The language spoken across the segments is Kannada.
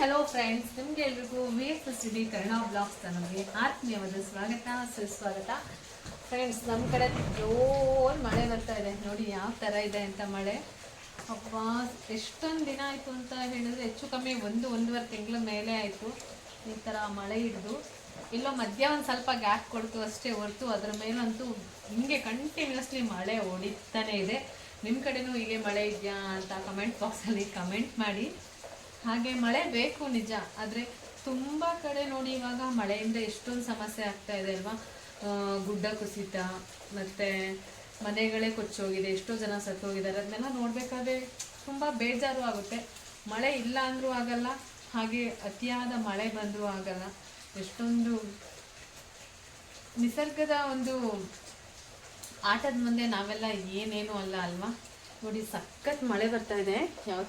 ಹಲೋ ಫ್ರೆಂಡ್ಸ್ ನಿಮ್ಗೆ ಎಲ್ರಿಗೂ V S S D Kannada blogs ನಮಗೆ ಆತ್ಮೀಯವಾದ ಸ್ವಾಗತ, ಸುಸ್ವಾಗತ. ಫ್ರೆಂಡ್ಸ್ ನಮ್ಮ ಕಡೆ ಜೋರ್ ಮಳೆ ಬರ್ತಾ ಇದೆ. ನೋಡಿ ಯಾವ ಥರ ಇದೆ ಅಂತ ಮಳೆ. ಅಪ್ಪ ಎಷ್ಟೊಂದು ದಿನ ಆಯಿತು ಅಂತ ಹೇಳಿದ್ರೆ ಹೆಚ್ಚು ಕಮ್ಮಿ ಒಂದು, ಒಂದೂವರೆ ತಿಂಗಳ ಮೇಲೆ ಆಯಿತು ಈ ಥರ ಮಳೆ ಹಿಡಿದು ಇಲ್ಲೋ ಮಧ್ಯ ಒಂದು ಸ್ವಲ್ಪ ಗ್ಯಾಪ್ ಕೊಡ್ತು ಅಷ್ಟೇ ಹೊರತು, ಅದ್ರ ಮೇಲಂತೂ ಹಿಂಗೆ ಕಂಟಿನ್ಯೂಸ್ಲಿ ಮಳೆ ಓಡಿತಾನೆ ಇದೆ. ನಿಮ್ಮ ಕಡೆನೂ ಹೀಗೆ ಮಳೆ ಇದೆಯಾ ಅಂತ ಕಮೆಂಟ್ ಬಾಕ್ಸಲ್ಲಿ ಕಮೆಂಟ್ ಮಾಡಿ. ಹಾಗೆ ಮಳೆ ಬೇಕು ನಿಜ, ಆದರೆ ತುಂಬ ಕಡೆ ನೋಡಿ ಇವಾಗ ಮಳೆಯಿಂದ ಎಷ್ಟೊಂದು ಸಮಸ್ಯೆ ಆಗ್ತಾ ಇದೆ ಅಲ್ವಾ? ಗುಡ್ಡ ಕುಸಿತ, ಮತ್ತು ಮನೆಗಳೇ ಕೊಚ್ಚೋಗಿದೆ, ಎಷ್ಟೋ ಜನ ಸತ್ತೋಗಿದ್ದಾರೆ. ಅದನ್ನೆಲ್ಲ ನೋಡಬೇಕಾದ್ರೆ ತುಂಬ ಬೇಜಾರು ಆಗುತ್ತೆ. ಮಳೆ ಇಲ್ಲ ಅಂದರೂ ಆಗಲ್ಲ, ಹಾಗೆ ಅತಿಯಾದ ಮಳೆ ಬಂದರೂ ಆಗಲ್ಲ. ಎಷ್ಟೊಂದು ನಿಸರ್ಗದ ಒಂದು ಆಟದ ಮುಂದೆ ನಾವೆಲ್ಲ ಏನೇನು ಅಲ್ಲ ಅಲ್ವಾ? ನೋಡಿ ಸಖತ್ ಮಳೆ ಬರ್ತಾ ಇದೆ. ಯಾವ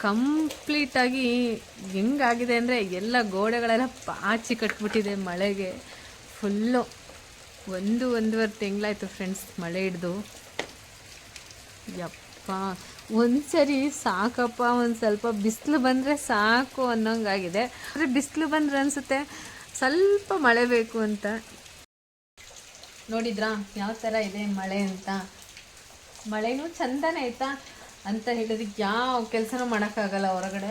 ಕಂಪ್ಲೀಟಾಗಿ ಹೆಂಗಾಗಿದೆ ಅಂದರೆ ಎಲ್ಲ ಗೋಡೆಗಳೆಲ್ಲ ಪಾಚಿ ಕಟ್ಬಿಟ್ಟಿದೆ ಮಳೆಗೆ. ಫುಲ್ಲು ಒಂದು, ಒಂದೂವರೆ ತಿಂಗಳಾಯಿತು ಫ್ರೆಂಡ್ಸ್ ಮಳೆ ಹಿಡ್ದು. ಯಪ್ಪ, ಒಂದ್ಸರಿ ಸಾಕಪ್ಪ, ಒಂದು ಸ್ವಲ್ಪ ಬಿಸಿಲು ಬಂದರೆ ಸಾಕು ಅನ್ನೋಂಗಾಗಿದೆ. ಆದರೆ ಬಿಸಿಲು ಬಂದರೆ ಅನಿಸುತ್ತೆ, ಸ್ವಲ್ಪ ಮಳೆ ಬೇಕು ಅಂತ. ನೋಡಿದ್ರಾ, ಯಾವ ಥರ ಇದೆ ಮಳೆ ಅಂತ? ಮಳೆನೂ ಚಂದನೇ ಆಯ್ತಾ ಅಂತ ಹೇಳಿದ್ರೆ ಯಾವ ಕೆಲಸನೂ ಮಾಡೋಕ್ಕಾಗಲ್ಲ ಹೊರಗಡೆ.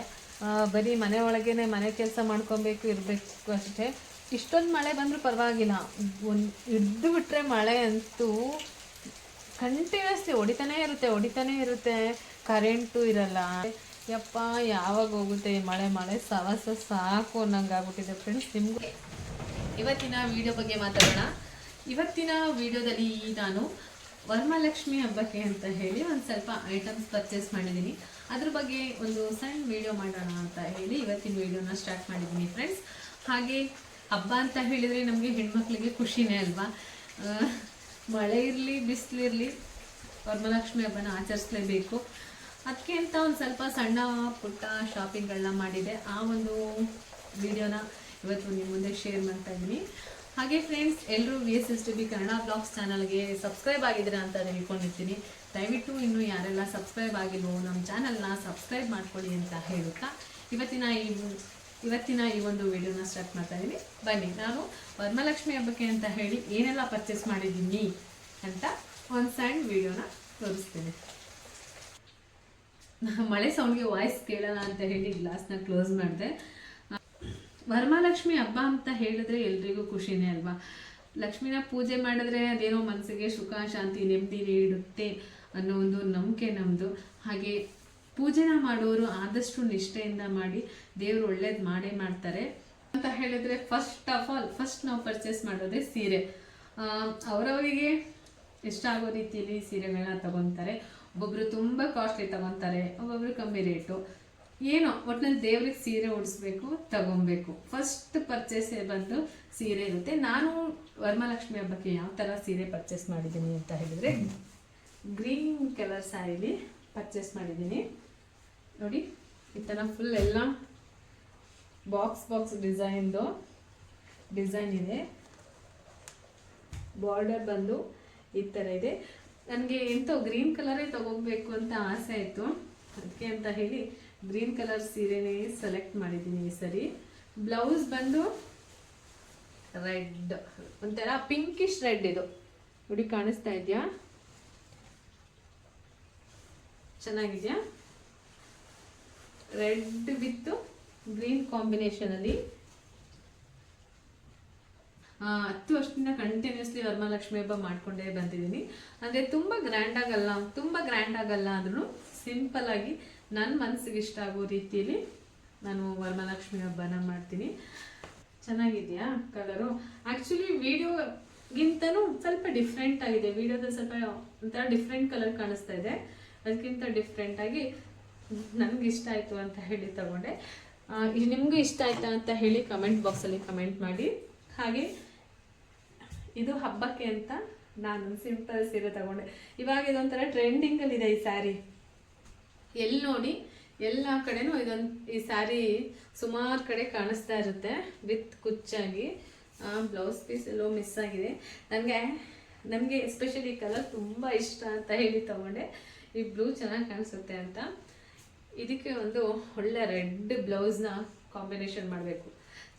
ಬರೀ ಮನೆ ಒಳಗೇನೆ ಮನೆ ಕೆಲಸ ಮಾಡ್ಕೊಬೇಕು ಇರಬೇಕು ಅಷ್ಟೇ. ಇಷ್ಟೊಂದು ಮಳೆ ಬಂದರೂ ಪರವಾಗಿಲ್ಲ. ಒಂದು ಹಿಡ್ದು ಬಿಟ್ಟರೆ ಮಳೆ ಅಂತೂ ಕಂಟಿನ್ಯೂಸ್ಲಿ ಹೊಡಿತಾನೇ ಇರುತ್ತೆ ಹೊಡಿತಾನೇ ಇರುತ್ತೆ. ಕರೆಂಟು ಇರಲ್ಲ. ಯಪ್ಪ, ಯಾವಾಗ ಹೋಗುತ್ತೆ ಈ ಮಳೆ? ಮಳೆ ಸವಾಸ ಸಾಕು ಅನ್ನಂಗೆ ಆಗ್ಬಿಟ್ಟಿದೆ ಫ್ರೆಂಡ್ಸ್ ನಿಮಗೂ. ಇವತ್ತಿನ ವಿಡಿಯೋ ಬಗ್ಗೆ ಮಾತಾಡೋಣ. ಇವತ್ತಿನ ವಿಡಿಯೋದಲ್ಲಿ ನಾನು ವರಮಹಾಲಕ್ಷ್ಮಿ ಹಬ್ಬಕ್ಕೆ ಅಂತ ಹೇಳಿ ಒಂದು ಸ್ವಲ್ಪ ಐಟಮ್ಸ್ ಪರ್ಚೇಸ್ ಮಾಡಿದ್ದೀನಿ ಅದ್ರ ಬಗ್ಗೆ ಒಂದು ಸಣ್ಣ ವಿಡಿಯೋ ಮಾಡೋಣ ಅಂತ ಹೇಳಿ ಇವತ್ತಿನ ವಿಡಿಯೋನ ಸ್ಟಾರ್ಟ್ ಮಾಡಿದ್ದೀನಿ ಫ್ರೆಂಡ್ಸ್ ಹಾಗೆ ಹಬ್ಬ ಅಂತ ಹೇಳಿದರೆ ನಮಗೆ ಹೆಣ್ಮಕ್ಳಿಗೆ ಖುಷಿನೇ ಅಲ್ವಾ? ಮಳೆ ಇರಲಿ ಬಿಸಿಲಿರಲಿ ವರಮಹಾಲಕ್ಷ್ಮಿ ಹಬ್ಬನ ಆಚರಿಸ್ಲೇಬೇಕು. ಅದಕ್ಕೆ ಅಂತ ಒಂದು ಸ್ವಲ್ಪ ಸಣ್ಣ ಪುಟ್ಟ ಶಾಪಿಂಗ್ಗಳನ್ನ ಮಾಡಿದೆ. ಆ ಒಂದು ವಿಡಿಯೋನ ಇವತ್ತು ನಿಮ್ಮ ಮುಂದೆ ಶೇರ್ ಮಾಡ್ತಾ ಇದ್ದೀನಿ ಹಾಗೆ ಫ್ರೆಂಡ್ಸ್ ಎಲ್ಲರೂ V S S T B Kannada blogs ಚಾನಲ್ಗೆ ಸಬ್ಸ್ಕ್ರೈಬ್ ಆಗಿದ್ದೀರಾ ಅಂತ ಹೇಳ್ಕೊಂಡಿರ್ತೀನಿ ದಯವಿಟ್ಟು ಇನ್ನೂ ಯಾರೆಲ್ಲ ಸಬ್ಸ್ಕ್ರೈಬ್ ಆಗಿಲ್ವೋ ನಮ್ಮ ಚಾನಲ್ನ ಸಬ್ಸ್ಕ್ರೈಬ್ ಮಾಡ್ಕೊಳ್ಳಿ ಅಂತ ಹೇಳುತ್ತಾ ಇವತ್ತಿನ ಈ ಇವತ್ತಿನ ಈ ಒಂದು ವಿಡಿಯೋನ ಸ್ಟಾರ್ಟ್ ಮಾಡ್ತಾ ಇದ್ದೀನಿ ಬನ್ನಿ, ನಾನು ವರ್ಮಲಕ್ಷ್ಮಿ ಹಬ್ಬಕ್ಕೆ ಅಂತ ಹೇಳಿ ಏನೆಲ್ಲ ಪರ್ಚೇಸ್ ಮಾಡಿದ್ದೀನಿ ಅಂತ ಒಂದು ಸಣ್ಣ ವಿಡಿಯೋನ ತೋರಿಸ್ತೀನಿ. ಮಳೆ ಸೌಂಡ್ಗೆ ವಾಯ್ಸ್ ಕೇಳಲ್ಲ ಅಂತ ಹೇಳಿ ಗ್ಲಾಸ್ನ ಕ್ಲೋಸ್ ಮಾಡಿದೆ. ವರಮಹಾಲಕ್ಷ್ಮಿ ಹಬ್ಬ ಅಂತ ಹೇಳಿದ್ರೆ ಎಲ್ರಿಗೂ ಖುಷಿನೇ ಅಲ್ವಾ? ಲಕ್ಷ್ಮಿನ ಪೂಜೆ ಮಾಡಿದ್ರೆ ಅದೇನೋ ಮನಸ್ಸಿಗೆ ಸುಖ, ಶಾಂತಿ, ನೆಮ್ಮದಿ ನೀಡುತ್ತೆ ಅನ್ನೋ ಒಂದು ನಂಬಿಕೆ ನಮ್ಮದು ಹಾಗೆ ಪೂಜೆನ ಮಾಡೋರು ಆದಷ್ಟು ನಿಷ್ಠೆಯಿಂದ ಮಾಡಿ ದೇವರು ಒಳ್ಳೇದು ಮಾಡೇ ಮಾಡ್ತಾರೆ. ಅಂತ ಹೇಳಿದ್ರೆ ಫಸ್ಟ್ ಆಫ್ ಆಲ್ ಫಸ್ಟ್ ನಾವು ಪರ್ಚೇಸ್ ಮಾಡೋದೇ ಸೀರೆ. ಅವರವರಿಗೆ ಇಷ್ಟ ಆಗೋ ರೀತಿಯಲ್ಲಿ ಸೀರೆಗಳನ್ನ ತಗೊತಾರೆ. ಒಬ್ಬೊಬ್ರು ತುಂಬ ಕಾಸ್ಟ್ಲಿ ತಗೊತಾರೆ, ಒಬ್ಬೊಬ್ರು ಕಮ್ಮಿ ರೇಟು ಏನೋ? ಒಟ್ಟಿನಲ್ಲಿ ದೇವ್ರಿಗೆ ಸೀರೆ ಉಡಿಸ್ಬೇಕು, ತಗೊಬೇಕು. ಫಸ್ಟ್ ಪರ್ಚೇಸ್ ಬಂದು ಸೀರೆ ಇರುತ್ತೆ. ನಾನು ವರಮಹಾಲಕ್ಷ್ಮಿ ಹಬ್ಬಕ್ಕೆ ಯಾವ ಥರ ಸೀರೆ ಪರ್ಚೇಸ್ ಮಾಡಿದ್ದೀನಿ ಅಂತ ಹೇಳಿದರೆ, ಗ್ರೀನ್ ಕಲರ್ ಸ್ಯಾರಿಲಿ ಪರ್ಚೇಸ್ ಮಾಡಿದ್ದೀನಿ. ನೋಡಿ, ಈ ಥರ ಫುಲ್ ಎಲ್ಲ ಬಾಕ್ಸ್ ಬಾಕ್ಸ್ ಡಿಸೈನ್ದು ಡಿಸೈನ್ ಇದೆ. ಬಾರ್ಡರ್ ಬಂದು ಈ ಥರ ಇದೆ. ನನಗೆ ಎಂತೋ ಗ್ರೀನ್ ಕಲರೇ ತಗೋಬೇಕು ಅಂತ ಆಸೆ ಆಯಿತು ಅದಕ್ಕೆ ಅಂತ ಹೇಳಿ ಗ್ರೀನ್ ಕಲರ್ ಸೀರೆನೇ ಸೆಲೆಕ್ಟ್ ಮಾಡಿದ್ದೀನಿ ಈ ಸರಿ. ಬ್ಲೌಸ್ ಬಂದು ರೆಡ್. ಒಂಥರ ಪಿಂಕಿಶ್ ರೆಡ್ ಇದು. ನೋಡಿ, ಕಾಣಿಸ್ತಾ ಇದೆಯಾ? ಚೆನ್ನಾಗಿದೆಯಾ? ರೆಡ್ ವಿತ್ ಗ್ರೀನ್ ಕಾಂಬಿನೇಷನಲ್ಲಿ ಹತ್ತು ವರ್ಷದಿಂದ ಕಂಟಿನ್ಯೂಸ್ಲಿ ವರಮಹಾಲಕ್ಷ್ಮಿ ಹಬ್ಬ ಮಾಡ್ಕೊಂಡೇ ಬಂದಿದ್ದೀನಿ. ಅಂದರೆ ತುಂಬ ಗ್ರ್ಯಾಂಡ್ ಆಗಲ್ಲ, ತುಂಬ ಗ್ರ್ಯಾಂಡ್ ಆಗಲ್ಲ ಅಂದ್ರೂ ಸಿಂಪಲ್ ಆಗಿ ನನ್ನ ಮನಸ್ಸಿಗೆ ಇಷ್ಟ ಆಗೋ ರೀತಿಯಲ್ಲಿ ನಾನು ವರಮಹಾಲಕ್ಷ್ಮಿ ಹಬ್ಬನ ಮಾಡ್ತೀನಿ. ಚೆನ್ನಾಗಿದೆಯಾ ಕಲರು? ಆ್ಯಕ್ಚುಲಿ ವಿಡಿಯೋಗಿಂತನೂ ಸ್ವಲ್ಪ ಡಿಫ್ರೆಂಟ್ ಆಗಿದೆ. ವಿಡಿಯೋದಲ್ಲಿ ಸ್ವಲ್ಪ ಒಂಥರ ಡಿಫ್ರೆಂಟ್ ಕಲರ್ ಕಾಣಿಸ್ತಾ ಇದೆ. ಅದಕ್ಕಿಂತ ಡಿಫ್ರೆಂಟ್ ಆಗಿ ನನಗೆ ಇಷ್ಟ ಆಯಿತು ಅಂತ ಹೇಳಿ ತಗೊಂಡೆ. ಇದು ನಿಮಗೂ ಇಷ್ಟ ಆಯ್ತಾ ಅಂತ ಹೇಳಿ ಕಮೆಂಟ್ ಬಾಕ್ಸಲ್ಲಿ ಕಮೆಂಟ್ ಮಾಡಿ. ಹಾಗೆ ಇದು ಹಬ್ಬಕ್ಕೆ ಅಂತ ನಾನು ಸಿಂಪಲ್ ಸೀರೆ ತಗೊಂಡೆ. ಇವಾಗ ಇದೊಂಥರ ಟ್ರೆಂಡಿಂಗಲ್ಲಿದೆ ಈ ಸ್ಯಾರಿ ಎಲ್ಲಿ ನೋಡಿ, ಎಲ್ಲ ಕಡೆನೂ ಇದೊಂದು, ಈ ಸ್ಯಾರಿ ಸುಮಾರು ಕಡೆ ಕಾಣಿಸ್ತಾ ಇರುತ್ತೆ, ವಿತ್ ಕುಚ್ಚಾಗಿ. ಬ್ಲೌಸ್ ಪೀಸ್ ಎಲ್ಲೋ ಮಿಸ್ ಆಗಿದೆ. ನನಗೆ ನಮಗೆ ಎಸ್ಪೆಷಲಿ ಕಲರ್ ತುಂಬ ಇಷ್ಟ ಅಂತ ಹೇಳಿ ತಗೊಂಡೆ. ಈ ಬ್ಲೂ ಚೆನ್ನಾಗಿ ಕಾಣಿಸುತ್ತೆ ಅಂತ. ಇದಕ್ಕೆ ಒಂದು ಒಳ್ಳೆ ರೆಡ್ ಬ್ಲೌಸ್ನ ಕಾಂಬಿನೇಷನ್ ಮಾಡಬೇಕು.